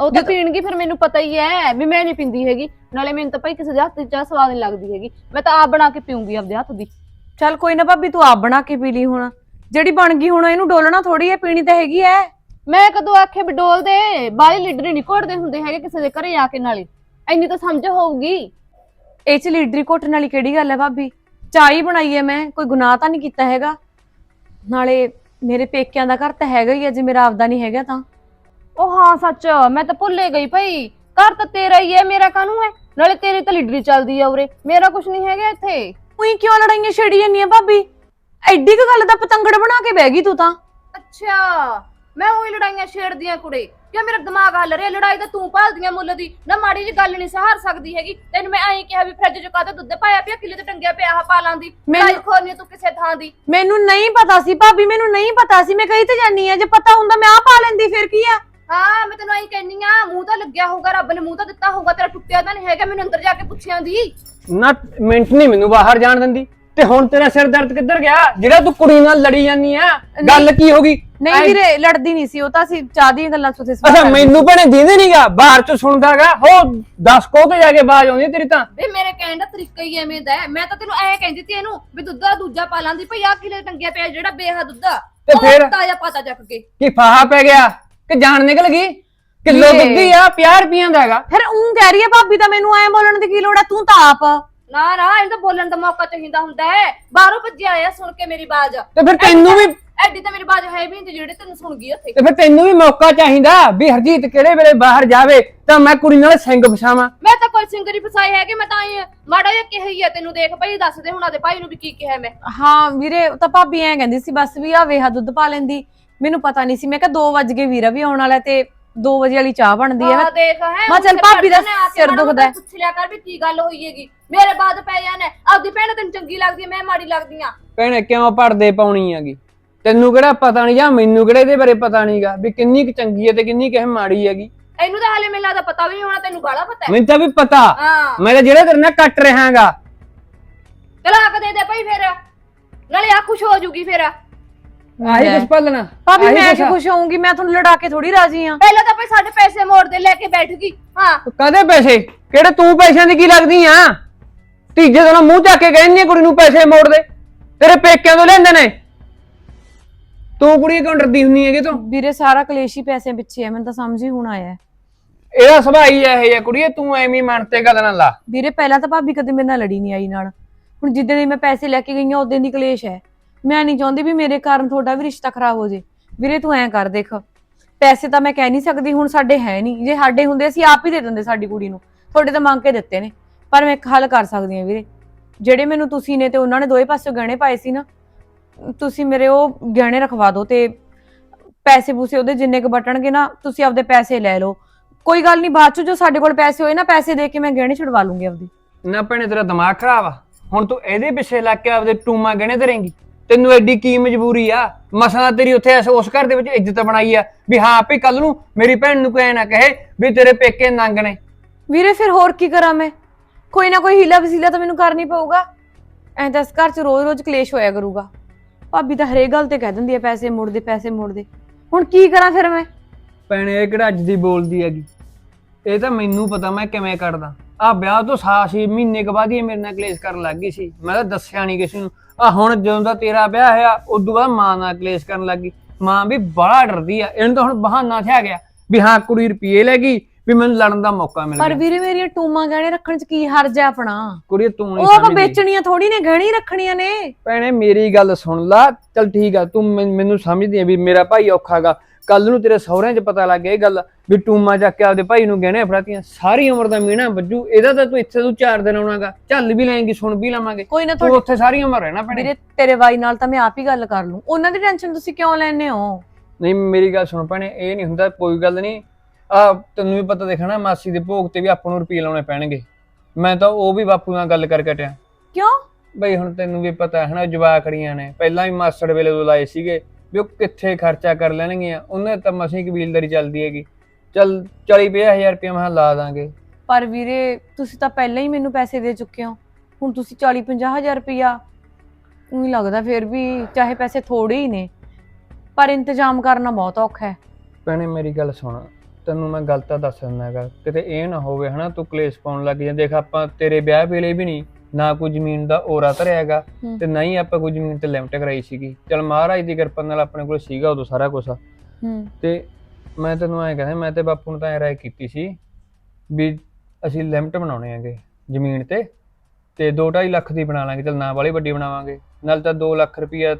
ਉਹ ਤਾਂ ਪੀਣਗੀ ਫਿਰ ਮੈਨੂੰ ਪਤਾ ਹੀ ਐ ਵੀ ਮੈਂ ਨਹੀਂ ਪੀਂਦੀ ਹੈਗੀ। ਨਾਲੇ ਮੈਨੂੰ ਤਾਂ ਭਾਈ ਕਿਸੇ ਦੇ ਹੱਥ ਦੀ ਚਾਹ ਸਵਾਦ ਨਹੀਂ ਲੱਗਦੀ ਹੈਗੀ। ਮੈਂ ਤਾਂ ਆਪ ਬਣਾ ਕੇ ਪੀਉਂਗੀ ਆਪਦੇ ਹੱਥ ਦੀ। ਚੱਲ ਕੋਈ ਨਾ ਭਾਬੀ ਤੂੰ ਆਪ ਬਣਾ ਕੇ ਪੀ ਲਈ ਹੁਣ। ਜਿਹੜੀ ਬਣ ਗਈ ਹੁਣ ਇਹਨੂੰ ਡੋਲਣਾ ਥੋੜੀ ਹੈ ਪੀਣੀ ਤਾਂ ਹੈਗੀ ਐ। ਮੈਂ ਕਦੋਂ ਆਖੇ ਵੀ ਡੋਲ ਦੇ ਬਾਲੀ ਲੀਡਰ ਨਹੀਂ ਘੋੜਦੇ ਹੁੰਦੇ ਹੈਗੇ ਕਿਸੇ ਦੇ ਘਰੇ ਆ ਕੇ ਨਾਲੇ। ਇੰਨੀ ਤਾਂ ਸਮਝ ਹੋਊਗੀ। ਇਹ ਚ ਲੀਡਰੀ ਘੁੱਟਣ ਵਾਲੀ ਕਿਹੜੀ ਗੱਲ ਹੈ ਭਾਬੀ? ਚਾਹ ਹੀ ਬਣਾਈ ਹੈ ਮੈਂ ਕੋਈ ਗੁਨਾਹ ਤਾਂ ਨਹੀਂ ਕੀਤਾ ਹੈਗਾ? ਨਾਲੇ ਮੇਰੇ ਪੇਕਿਆਂ ਦਾ ਘਰ ਤਾਂ ਹੈਗਾ ਹੀ ਹੈ ਜੇ ਮੇਰਾ ਆਪਦਾ ਨਹੀਂ ਹੈਗਾ ਤਾਂ। ਉਹ ਹਾਂ ਸੱਚ ਮੈਂ ਤਾਂ ਭੁੱਲੇ ਗਈ ਭਾਈ। ਘਰ ਤਾਂ ਤੇਰਾ ਹੀ ਹੈ ਮੇਰਾ ਕਾਹਨੂੰ ਹੈ? ਨਾਲੇ ਤੇਰੀ ਤਾਂ ਲੀਡਰੀ ਚੱਲਦੀ ਆ ਉਰੇ ਮੇਰਾ ਕੁਝ ਨਹੀਂ ਹੈਗਾ ਇੱਥੇ। ਉਹੀ ਕਿਉਂ ਲੜਾਈਆਂ ਛੇੜੀ ਜਾਂਦੀਆਂ ਭਾਬੀ? ਐਡੀ ਕੁ ਗੱਲ ਦਾ ਪਤੰਗੜ ਬਣਾ ਕੇ ਬਹਿ ਗਈ ਤੂੰ ਤਾਂ। ਅੱਛਾ ਮੈਂ ਉਹੀ ਲੜਾਈਆਂ ਛੇੜਦੀਆਂ ਕੁੜੇ। ਕਿਉਂ ਮੇਰਾ ਦਿਮਾਗ ਹੱਲ ਰਿਹਾ ਲੜਾਈ ਤਾਂ ਤੂੰ ਭਾਲਦੀਆਂ ਮੁੱਲ ਦੀ। ਨਾ ਮਾੜੀ ਜੀ ਗੱਲ ਨਹੀਂ ਸਹਾਰ ਸਕਦੀ ਹੈਗੀ। ਤੈਨੂੰ ਮੈਂ ਐਂ ਕਿਹਾ ਵੀ ਫ੍ਰਿਜ ਚ ਕਾਹਦਾ ਦੁੱਧ ਪਾਇਆ ਪਿਆ ਕਿਲੇ ਤੇ ਟੰਗਿਆ ਪਿਆ ਆਹ ਪਾ ਲਾਂਦੀ ਮੈਨੂੰ- ਲੜਾਈ ਖੋਰਨੀ ਤੂੰ ਕਿਸੇ ਥਾਂ ਦੀ। ਮੈਨੂੰ ਨਹੀਂ ਪਤਾ ਸੀ ਭਾਬੀ ਮੈਨੂੰ ਨਹੀਂ ਪਤਾ ਸੀ। ਮੈਂ ਕਹੀ ਤੇ ਜਾਨੀ ਆ ਜੇ ਪਤਾ ਹੁੰਦਾ ਮੈਂ ਆ ਪਾ ਲੈਂਦੀ ਫਿਰ ਕੀ ਆ? ਹਾਂ ਮੈਂ ਤੈਨੂੰ ਐਂ ਕਹਿੰਨੀ ਆ ਮੂੰਹ ਤਾਂ ਲੱਗਿਆ ਹੋਊਗਾ ਰੱਬ ਨੇ ਮੂੰਹ ਤਾਂ ਦਿੱਤਾ ਹੋਊਗਾ ਤੇਰਾ ਟੁੱਟਿਆ ਤਾਂ ਨਹੀਂ ਹੈਗਾ ਮੈਨੂੰ ਅੰਦਰ ਜਾ ਕੇ ਪੁੱਛਿਆਂ ਦੀ। ਨਾ ਮਿੰਟ ਨਹੀਂ ਮੈਨੂੰ ਬਾਹਰ ਜਾਣ ਦਿੰਦੀ। ਤੇ ਹੁਣ ਤੇਰਾ ਸਿਰ ਦਰਦ ਕਿੱਧਰ ਗਿਆ? ਜਿਹੜਾ ਤੂੰ ਕੁੜੀ ਨਾਲ ਲੜੀ ਜਾਂਦੀ ਆ ਗੱਲ ਕੀ ਹੋ ਗਈ? ਨਹੀਂ ਵੀਰੇ ਲੜਦੀ ਨਹੀਂ ਸੀ ਉਹ ਤਾਂ ਅਸੀਂ ਚਾਹ ਦੀਆਂ ਗੱਲਾਂ ਸੁਥੇ ਅੱਛਾ ਮੈਨੂੰ ਭਣੇ ਦੀਂਦੇ ਨਹੀਂਗਾ ਬਾਹਰ ਚ ਸੁਣਦਾਗਾ ਹੋ 10 ਕੋਹ ਤੇ ਜਾ ਕੇ ਆਵਾਜ਼ ਆਉਂਦੀ ਆ ਤੇਰੀ ਤਾਂ। ਵੇ ਮੇਰੇ ਕਹਿਣ ਦਾ ਤਰੀਕਾ ਹੀ ਐਵੇਂ ਦਾ ਹੈ। ਮੈਂ ਤਾਂ ਤੈਨੂੰ ਐ ਕਹਿੰਦੀ ਤੀ ਇਹਨੂੰ ਵੀ ਦੁੱਧ ਦਾ ਦੂਜਾ ਪਾ ਲਾਂਦੀ ਭਈ ਆ ਕਿਲੇ ਟੰਗਿਆ ਪਿਆ ਜਿਹੜਾ ਬੇਹਾ ਦੁੱਧ। ਆ ਤੇ ਫਿਰ? ਤਾਜ਼ਾ ਪਾਤਾ ਚੱਕ ਕੇ। ਕੀ ਫਾਹਾ ਪੈ ਗਿਆ? ਕਿ ਜਾਨ ਨਿਕਲ ਗਈ? ਕਿਲੋ ਵੀਰੇ। ਦੁੱਧ ਹੀ ਆ 50 ਰੁਪਈਆਂ ਦਾ ਹੈਗਾ। ਫਿਰ ਉਹ ਕਹਿ ਰਹੀ ਹੈ ਭਾਬੀ ਤਾਂ ਮੈਨੂੰ ਐ ਬੋਲਣ ਦੀ ਕੀ ਲੋੜ ਹੈ ਤੂੰ ਤਾਂ ਆਪ ਨਾ ਨਾ ਇਹਨੂੰ ਤਾਂ ਬੋਲਣ ਦਾ ਮੌਕਾ ਚਾਹੀਦਾ ਹੁੰਦਾ ਹੈ। ਬਾਹਰੋਂ ਭੱਜਿਆ ਆਇਆ ਸੁਣ ਕੇ ਮੇਰੀ ਬਾਜ਼। ਤੇ ਫਿਰ ਤੈਨੂੰ ਵੀ ਐਡੀ ਤਾਂ ਮੇਰੀ ਬਾਜ਼ ਹੈ ਵੀ ਨਹੀਂ ਤੇ ਜਿਹੜੇ ਤੈਨੂੰ ਸੁਣ ਗਈ ਉੱਥੇ। ਤੇ ਫਿਰ ਤੈਨੂੰ ਵੀ ਮੌਕਾ ਚਾਹੀਦਾ ਵੀ ਹਰਜੀਤ ਕਿਹੜੇ ਵੇਲੇ ਬਾਹਰ ਜਾਵੇ ਤਾਂ ਮੈਂ ਕੁੜੀ ਨਾਲ ਸਿੰਘ ਫਸਾਵਾਂ। ਮੈਂ ਤਾਂ ਕੋਈ ਸਿੰਗਰੀ ਫਸਾਈ ਹੈ ਕਿ ਮੈਂ ਤਾਂ ਇਹ ਮਾੜਾ ਜਿਹਾ ਕਿਹਾ ਹੀ ਹੈ ਤੈਨੂੰ ਦੇਖ ਭਾਈ ਦੱਸ ਦੇ ਹੁਣਾਂ ਦੇ ਭਾਈ ਨੂੰ ਵੀ ਕੀ ਕਿਹਾ ਮੈਂ। ਹਾਂ ਵੀਰੇ ਉਹ ਤਾਂ ਭਾਬੀ ਐ ਕਹਿੰਦੀ ਸੀ ਬਸ ਵੀ ਆ ਵੇਹਾ ਦੁੱਧ ਪਾ ਲੈਂਦੀ। ਮੈਨੂੰ ਪਤਾ ਨਹੀਂ ਸੀ ਮੈਂ ਕਿਹਾ 2 ਵਜ ਗਏ ਵੀਰਾ ਵੀ ਆਉਣ ਵਾਲਾ ਤੇ 2 ਵਜੇ ਵਾਲੀ ਚਾਹ ਬਣਦੀ ਹੈ ਦੇਖ ਮੈਂ ਚੱਲ ਭਾਬੀ ਦਾ ਸਿਰ ਦੁਖਦਾ ਹੈ। ਪੁੱਛ ਲਿਆ ਕਰ ਵੀ ਕੀ ਗੱਲ ਹੋਈ ਹੈਗੀ। ਮੇਰੇ ਬਾਅਦ ਪੈ ਜਾਣਾ ਆਪਦੀ ਭੈਣ ਤੈਨੂੰ ਚੰਗੀ ਲੱਗਦੀ ਹੈ ਮੈਂ ਮਾੜੀ ਲੱਗਦੀ ਆ ਭੈਣੇ ਕਿਉਂ ਪੜਦੇ ਪਾਉਣੀ ਹੈਗੀ? ਤੈਨੂੰ ਕਿਹੜਾ ਪਤਾ ਨਹੀਂ ਜਾਂ ਮੈਨੂੰ ਕਿਹੜੇ ਇਹਦੇ ਬਾਰੇ ਪਤਾ ਨਹੀਂਗਾ ਵੀ ਕਿੰਨੀ ਕੁ ਚੰਗੀ ਹੈ ਤੇ ਕਿੰਨੀ ਕਿਹ ਮਾੜੀ ਹੈਗੀ। ਇਹਨੂੰ ਤਾਂ ਹਾਲੇ ਮੈਨੂੰ ਲੱਗਦਾ ਪਤਾ ਵੀ ਨਹੀਂ ਹੋਣਾ ਤੈਨੂੰ ਗਾਲਾ ਪਤਾ ਹੈ। ਮੈਨੂੰ ਤਾਂ ਵੀ ਪਤਾ। ਹਾਂ। ਮੈਂ ਤਾਂ ਜਿਹੜੇ ਤੇਰੇ ਨਾਲ ਕੱਟ ਰਿਹਾਗਾ ਤਲਾਕ ਦੇ ਦੇ ਭਾਈ ਫਿਰ। ਨਾਲੇ ਆ ਖੁਸ਼ ਹੋ ਜੂਗੀ ਫਿਰ। ਆਹੀ ਕੁਛ ਪੱਲਣਾ ਭਾਬੀ ਆਹੀ ਮੈਂ ਕੁਛ ਕਿ ਆ। ਖੁਸ਼ ਹੋਊਂਗੀ ਮੈਂ ਤੁਹਾਨੂੰ ਲੜਾ ਕੇ ਥੋੜੀ ਰਾਜੀ ਆ ਪਹਿਲਾਂ ਤਾਂ ਭਾਈ ਸਾਡੇ ਪੈਸੇ ਮੋੜ ਦੇ ਲੈ ਕੇ ਬੈਠ ਗਈ। ਹਾਂ। ਕਦੇ ਪੈਸੇ? ਕਿਹੜੇ ਤੂੰ ਪੈਸਿਆਂ ਦੀ ਕੀ ਲੱਗਦੀ ਆ? ਤੀਜੇ ਦਿਨ ਮੂੰਹ ਚੱਕ ਕੇ ਕਹਿੰਦੀ ਆ ਕੁੜੀ ਨੂੰ ਪੈਸੇ ਮੋੜ ਦੇ। ਤੇਰੇ ਪੇਕਿਆਂ ਤੋਂ ਲੈਂਦੇ ਨੇ। ਤੂੰ ਕੁੜੀ ਕਿਉਂ ਡਰਦੀ ਹੁੰਨੀ ਹੈਗੀ ਤੂੰ? ਵੀਰੇ ਸਾਰਾ ਕਲੇਸ਼ ਹੀ ਪੈਸਿਆਂ ਪਿੱਛੇ ਹੈ ਮੈਨੂੰ ਤਾਂ ਸਮਝ ਹੀ ਹੁਣ ਆਇਆ। ਹੈ। ਇਹਦਾ ਸੁਭਾਅ ਹੀ ਇਹੋ ਜਿਹਾ ਕੁੜੀਏ ਤੂੰ ਐਵੇਂ ਹੀ ਮਨ ਤੇ ਗੱਲ ਨਾ ਲਾ। ਵੀਰੇ ਪਹਿਲਾਂ ਤਾਂ ਭਾਬੀ ਕਦੇ ਮੇਰੇ ਨਾਲ ਲੜੀ ਨਹੀਂ ਆਈ ਨਾਲ। ਹੁਣ ਜਿੱਦਾਂ ਦੀ ਮੈਂ ਪੈਸੇ ਲੈ ਕੇ ਗਈ ਹਾਂ ਉਦੋਂ ਦੀ ਕਲੇਸ਼ ਹੈ। ਮੈਂ ਨਹੀਂ ਚਾਹੁੰਦੀ ਵੀ ਮੇਰੇ ਕਾਰਨ ਤੁਹਾਡਾ ਵੀ ਰਿਸ਼ਤਾ ਖਰਾਬ ਹੋ ਜੇ। ਵੀਰੇ, ਤੂੰ ਐਂ ਕਰ ਦੇਖ। ਪੈਸੇ ਤਾਂ ਮੈਂ ਕਹਿ ਨਹੀਂ ਸਕਦੀ, ਹੁਣ ਸਾਡੇ ਹੈ ਨਹੀਂ। ਜੇ ਸਾਡੇ ਹੁੰਦੇ, ਅਸੀਂ ਆਪ ਹੀ ਦੇ ਦਿੰਦੇ ਸਾਡੀ ਕੁੜੀ ਨੂੰ। ਤੁਹਾਡੇ ਤਾਂ ਮੰਗ ਕੇ ਦਿੱਤੇ ਨੇ। ਪਰ ਮੈਂ ਇੱਕ ਹੱਲ ਕਰ ਸਕਦੀ ਹਾਂ ਵੀਰੇ। ਜਿਹੜੇ ਮੈਨੂੰ ਤੁਸੀਂ ਨੇ ਤੇ ਉਹਨਾਂ ਨੇ ਦੋਏ ਪਾਸੇ ਗਹਿਣੇ ਪਾਏ ਸੀ ਨਾ, ਤੁਸੀਂ ਮੇਰੇ ਉਹ ਗਹਿਣੇ ਰਖਵਾ ਦਿਓ ਤੇ ਪੈਸੇ ਪੂਸੇ ਉਹਦੇ ਜਿੰਨੇ ਕ ਬਟਣਗੇ ਨਾ, ਤੁਸੀਂ ਆਪਦੇ ਪੈਸੇ ਲੈ ਲਓ। ਕੋਈ ਗੱਲ ਨਹੀਂ, ਬਾਅਦ ਚ ਜੋ ਸਾਡੇ ਕੋਲ ਪੈਸੇ ਹੋਏ ਨਾ, ਪੈਸੇ ਦੇ ਕੇ ਮੈਂ ਗਹਿਣੇ ਛੁਡਵਾ ਲੂੰਗੀ ਆਪਦੀ। ਨਾ ਭੈਣੇ, ਤੇਰਾ ਦਿਮਾਗ ਖਰਾਬ ਆ। ਹੁਣ ਤੂੰ ਇਹਦੇ ਪਿੱਛੇ ਲੱਗ ਕੇ ਆਪਦੇ ਟੂਮਾ ਗਹਿਣੇ ਧਰੇਂਗੀ ਤੈਨੂੰ ਐਡੀ ਕੀ ਮਜਬੂਰੀ ਆ? ਮਸਲਾ ਤੇਰੀ ਉੱਥੇ ਐਸ- ਉਸ ਘਰ ਦੇ ਵਿੱਚ ਇੱਜ਼ਤ ਬਣਾਈ ਆ ਵੀ ਹਾਂ ਵੀ ਕੱਲ ਨੂੰ ਮੇਰੀ ਭੈਣ ਨੂੰ ਕੋਈ ਨਾ ਕਹੇ ਵੀ ਤੇਰੇ ਪੇਕੇ ਨੰਗ ਨੇ। ਵੀਰੇ ਫਿਰ ਹੋਰ ਕੀ ਕਰਾਂ ਮੈਂ? ਕੋਈ ਨਾ ਕੋਈ ਹੀਲਾ ਵਸੀਲਾ ਤਾਂ ਮੈਨੂੰ ਕਰਨੀ ਪਊਗਾ। ਐਂ ਤਾਂ ਇਸ ਘਰ 'ਚ ਰੋਜ਼-ਰੋਜ਼ ਕਲੇਸ਼ ਹੋਇਆ ਕਰੂਗਾ। ਭਾਬੀ ਤਾਂ ਹਰੇਕ ਗੱਲ ਤੇ ਕਹਿ ਦਿੰਦੀ ਹੈ ਪੈਸੇ ਮੋੜ ਦੇ ਪੈਸੇ ਮੋੜ ਦੇ ਹੁਣ ਕੀ ਕਰਾਂ ਫਿਰ ਮੈਂ? ਭੈਣੇ ਇਹ ਕਿਹੜਾ ਅੱਜ ਦੀ ਬੋਲਦੀ ਹੈਗੀ? ਇਹ ਤਾਂ ਮੈਨੂੰ ਪਤਾ ਮੈਂ ਕਿਵੇਂ ਕਰਦਾ ਆ ਵਿਆਹ ਤੋਂ ਸਾ ਛੇ ਮਹੀਨੇ ਕੁ ਬਾਅਦ ਹੀ ਇਹ ਮੇਰੇ ਨਾਲ ਕਲੇਸ਼ ਕਰਨ ਲੱਗ ਗਈ ਸੀ। ਮੈਂ ਤਾਂ ਦੱਸਿਆ ਨਹੀਂ ਕਿਸੇ ਨੂੰ। ਆ ਹੁਣ ਜਦੋਂ ਦਾ ਤੇਰਾ ਵਿਆਹ ਹੋਇਆ ਉਦੋਂ ਬਾਅਦ ਮਾਂ ਨਾਲ ਕਲੇਸ਼ ਕਰਨ ਲੱਗ ਗਈ। ਮਾਂ ਵੀ ਬੜਾ ਡਰਦੀ ਆ। ਇਹਨੂੰ ਤਾਂ ਹੁਣ ਬਹਾਨਾ ਥਿਆ ਗਿਆ ਵੀ ਹਾਂ ਕੁੜੀ ਰੁਪਏ ਲੈ ਗਈ ਵੀ ਮੈਨੂੰ ਲੜਨ ਦਾ ਮੌਕਾ ਮਿਲ ਪਰ ਗਿਆ। ਵੀਰੇ ਮੇਰੀਆਂ ਟੂਮਾਂ ਗਹਿਣੇ ਰੱਖਣ 'ਚ ਕੀ ਹਰਜ ਹੈ ਆਪਣਾ? ਕੁੜੀ ਤੂੰ ਨਹੀਂ ਉਹ ਆਪਾਂ ਸਮਝਦੀ। ਵੇਚਣੀਆਂ ਥੋੜੀ ਨੇ ਗਹਿਣੀ ਰੱਖਣੀਆਂ ਨੇ। ਭੈਣੇ ਮੇਰੀ ਗੱਲ ਸੁਣ ਲਾ। ਚਲ ਠੀਕ ਆ ਤੂੰ ਮੈਨ- ਮੈਨੂੰ ਸਮਝਦੀ ਆ ਵੀ ਮੇਰਾ ਭਾਈ ਔਖਾਗਾ ਕੱਲ ਨੂੰ ਤੇਰੇ ਸਹੁਰਿਆਂ 'ਚ ਪਤਾ ਲੱਗ ਗਿਆ ਇਹ ਗੱਲ ਵੀ ਟੂਮਾ ਚੱਕ ਕੇ ਆਪਦੇ ਭਾਈ ਨੂੰ ਗਹਿਣੇ ਫੜਾਤੀਆਂ। ਸਾਰੀ ਉਮਰ ਦਾ ਮੀਣਾ ਬੱਜੂ ਇਹਦਾ ਤਾਂ ਤੂੰ ਇੱਥੇ ਤੂੰ ਚਾਰ ਦਿਨ ਆਉਣਾਗਾ। ਚੱਲ ਵੀ ਲੈਂਗੀ ਸੁਣ ਵੀ ਲਵਾਂਗੇ। ਕੋਈ ਨਾ ਤੂੰ ਤੁਹਾਡੀ ਉੱਥੇ ਸਾਰੀ ਉਮਰ ਰਹਿਣਾ ਭੈਣੇ। ਵੀਰੇ ਤੇਰੇ ਵਾਈ ਨਾਲ ਤਾਂ ਮੈਂ ਆਪ ਹੀ ਗੱਲ ਕਰ ਲੂੰ। ਉਹਨਾਂ ਦੀ ਟੈਨਸ਼ਨ ਤੁਸੀਂ ਕਿਉਂ ਲੈਣੇ ਹੋ? ਨਹੀਂ ਮੇਰੀ ਗੱਲ ਸੁਣ ਭੈਣੇ ਇਹ ਨਹੀਂ ਹੁੰਦਾ ਕੋਈ ਗੱਲ ਨਹੀਂ। ਆ ਤੈਨੂੰ ਵੀ ਪਤਾ ਦੇਖਣਾ ਮਾਸੀ ਦੇ ਭੋਗ ਤੇ ਵੀ ਆਪਾਂ ਨੂੰ ਰੁਪਏ ਲਾਉਣੇ ਪੈਣਗੇ। ਮੈਂ ਤਾਂ ਉਹ ਵੀ ਬਾਪੂ ਨਾਲ ਗੱਲ ਕਰ ਕਟਿਆ ਕਿਉਂ? ਬਈ ਹੁਣ ਤੈਨੂੰ ਵੀ ਪਤਾ ਹੈ ਨਾ ਜਵਾਕੜੀਆਂ ਨੇ। ਪਹਿਲਾਂ ਵੀ ਮਾਸੜ ਵੇਲੇ ਤੋਂ ਲਾਏ ਸੀਗੇ। ਵੀ ਉਹ ਕਿੱਥੇ ਖਰਚਾ ਕਰ ਲੈਣਗੀਆਂ ਉਹਨੇ ਤਾਂ ਮਸੀਂ ਕਬੀਲਦਾਰੀ ਚੱਲਦੀ ਹੈਗੀ। ਚੱਲ 40 ਹਜ਼ਾਰ ਰੁਪਏ ਮੈਂ ਲਾ ਦਾਂਗੇ। ਪਰ ਵੀਰੇ ਤੁਸੀਂ ਤਾਂ ਪਹਿਲਾਂ ਹੀ ਮੈਨੂੰ ਪੈਸੇ ਦੇ ਚੁੱਕੇ ਹੋ। ਹੁਣ ਤੁਸੀਂ 40 ਹਜ਼ਾਰ ਰੁਪਇਆ। ਉਹੀ ਲੱਗਦਾ ਫਿਰ ਵੀ ਚਾਹੇ ਪੈਸੇ ਥੋੜੇ ਹੀ ਨੇ। ਪਰ ਇੰਤਜ਼ਾਮ ਕਰਨਾ ਬਹੁਤ ਔਖਾ ਹੈ। ਭੈਣੇ ਮੇਰੀ ਗੱਲ ਸੁਣ। ਤੈਨੂੰ ਮੈਂ ਗੱਲ ਤਾਂ ਦੱਸ ਦਿੰਦਾ ਹੈਗਾ। ਕਿਤੇ ਇਹ ਨਾ ਹੋਵੇ ਹਨਾ ਤੂੰ ਕਲੇਸ਼ ਪਾਉਣ ਲੱਗ ਜਾ ਦੇਖ ਆਪਾਂ ਤੇਰੇ ਵਿਆਹ ਵੇਲੇ ਵੀ ਨਹੀਂ ਨਾ ਕੋਈ ਜ਼ਮੀਨ ਦਾ ਓਰਾ ਧਰਿਆ ਹੈਗਾ ਹੂੰ। ਤੇ ਨਾ ਹੀ ਆਪਾਂ ਕੋਈ ਜ਼ਮੀਨ ਤੇ ਲਿਮਟ ਕਰਾਈ ਸੀਗੀ। ਚਲ ਮਹਾਰਾਜ ਦੀ ਕਿਰਪਾ ਨਾਲ ਆਪਣੇ ਕੋਲ ਸੀਗਾ ਉਦੋਂ ਸਾਰਾ ਕੁਝ ਹੂੰ। ਤੇ ਮੈਂ ਤੈਨੂੰ ਐਂ ਕਹਿੰਦਾ ਮੈਂ ਤੇ ਬਾਪੂ ਨੂੰ ਤਾਂ ਐ ਰਾਏ ਕੀਤੀ ਸੀ ਵੀ ਅਸੀਂ ਲਿਮਟ ਬਣਾਉਣੇ ਆਂਗੇ ਜ਼ਮੀਨ ਤੇ ਤੇ 2.5 ਲੱਖ ਦੀ ਬਣਾ ਲਾਂਗੇ ਚਲ ਨਾ ਵਾਲੀ ਵੱਡੀ ਬਣਾਵਾਂਗੇ। ਨਾਲ ਤਾਂ 2 ਲੱਖ ਰੁਪਈਆ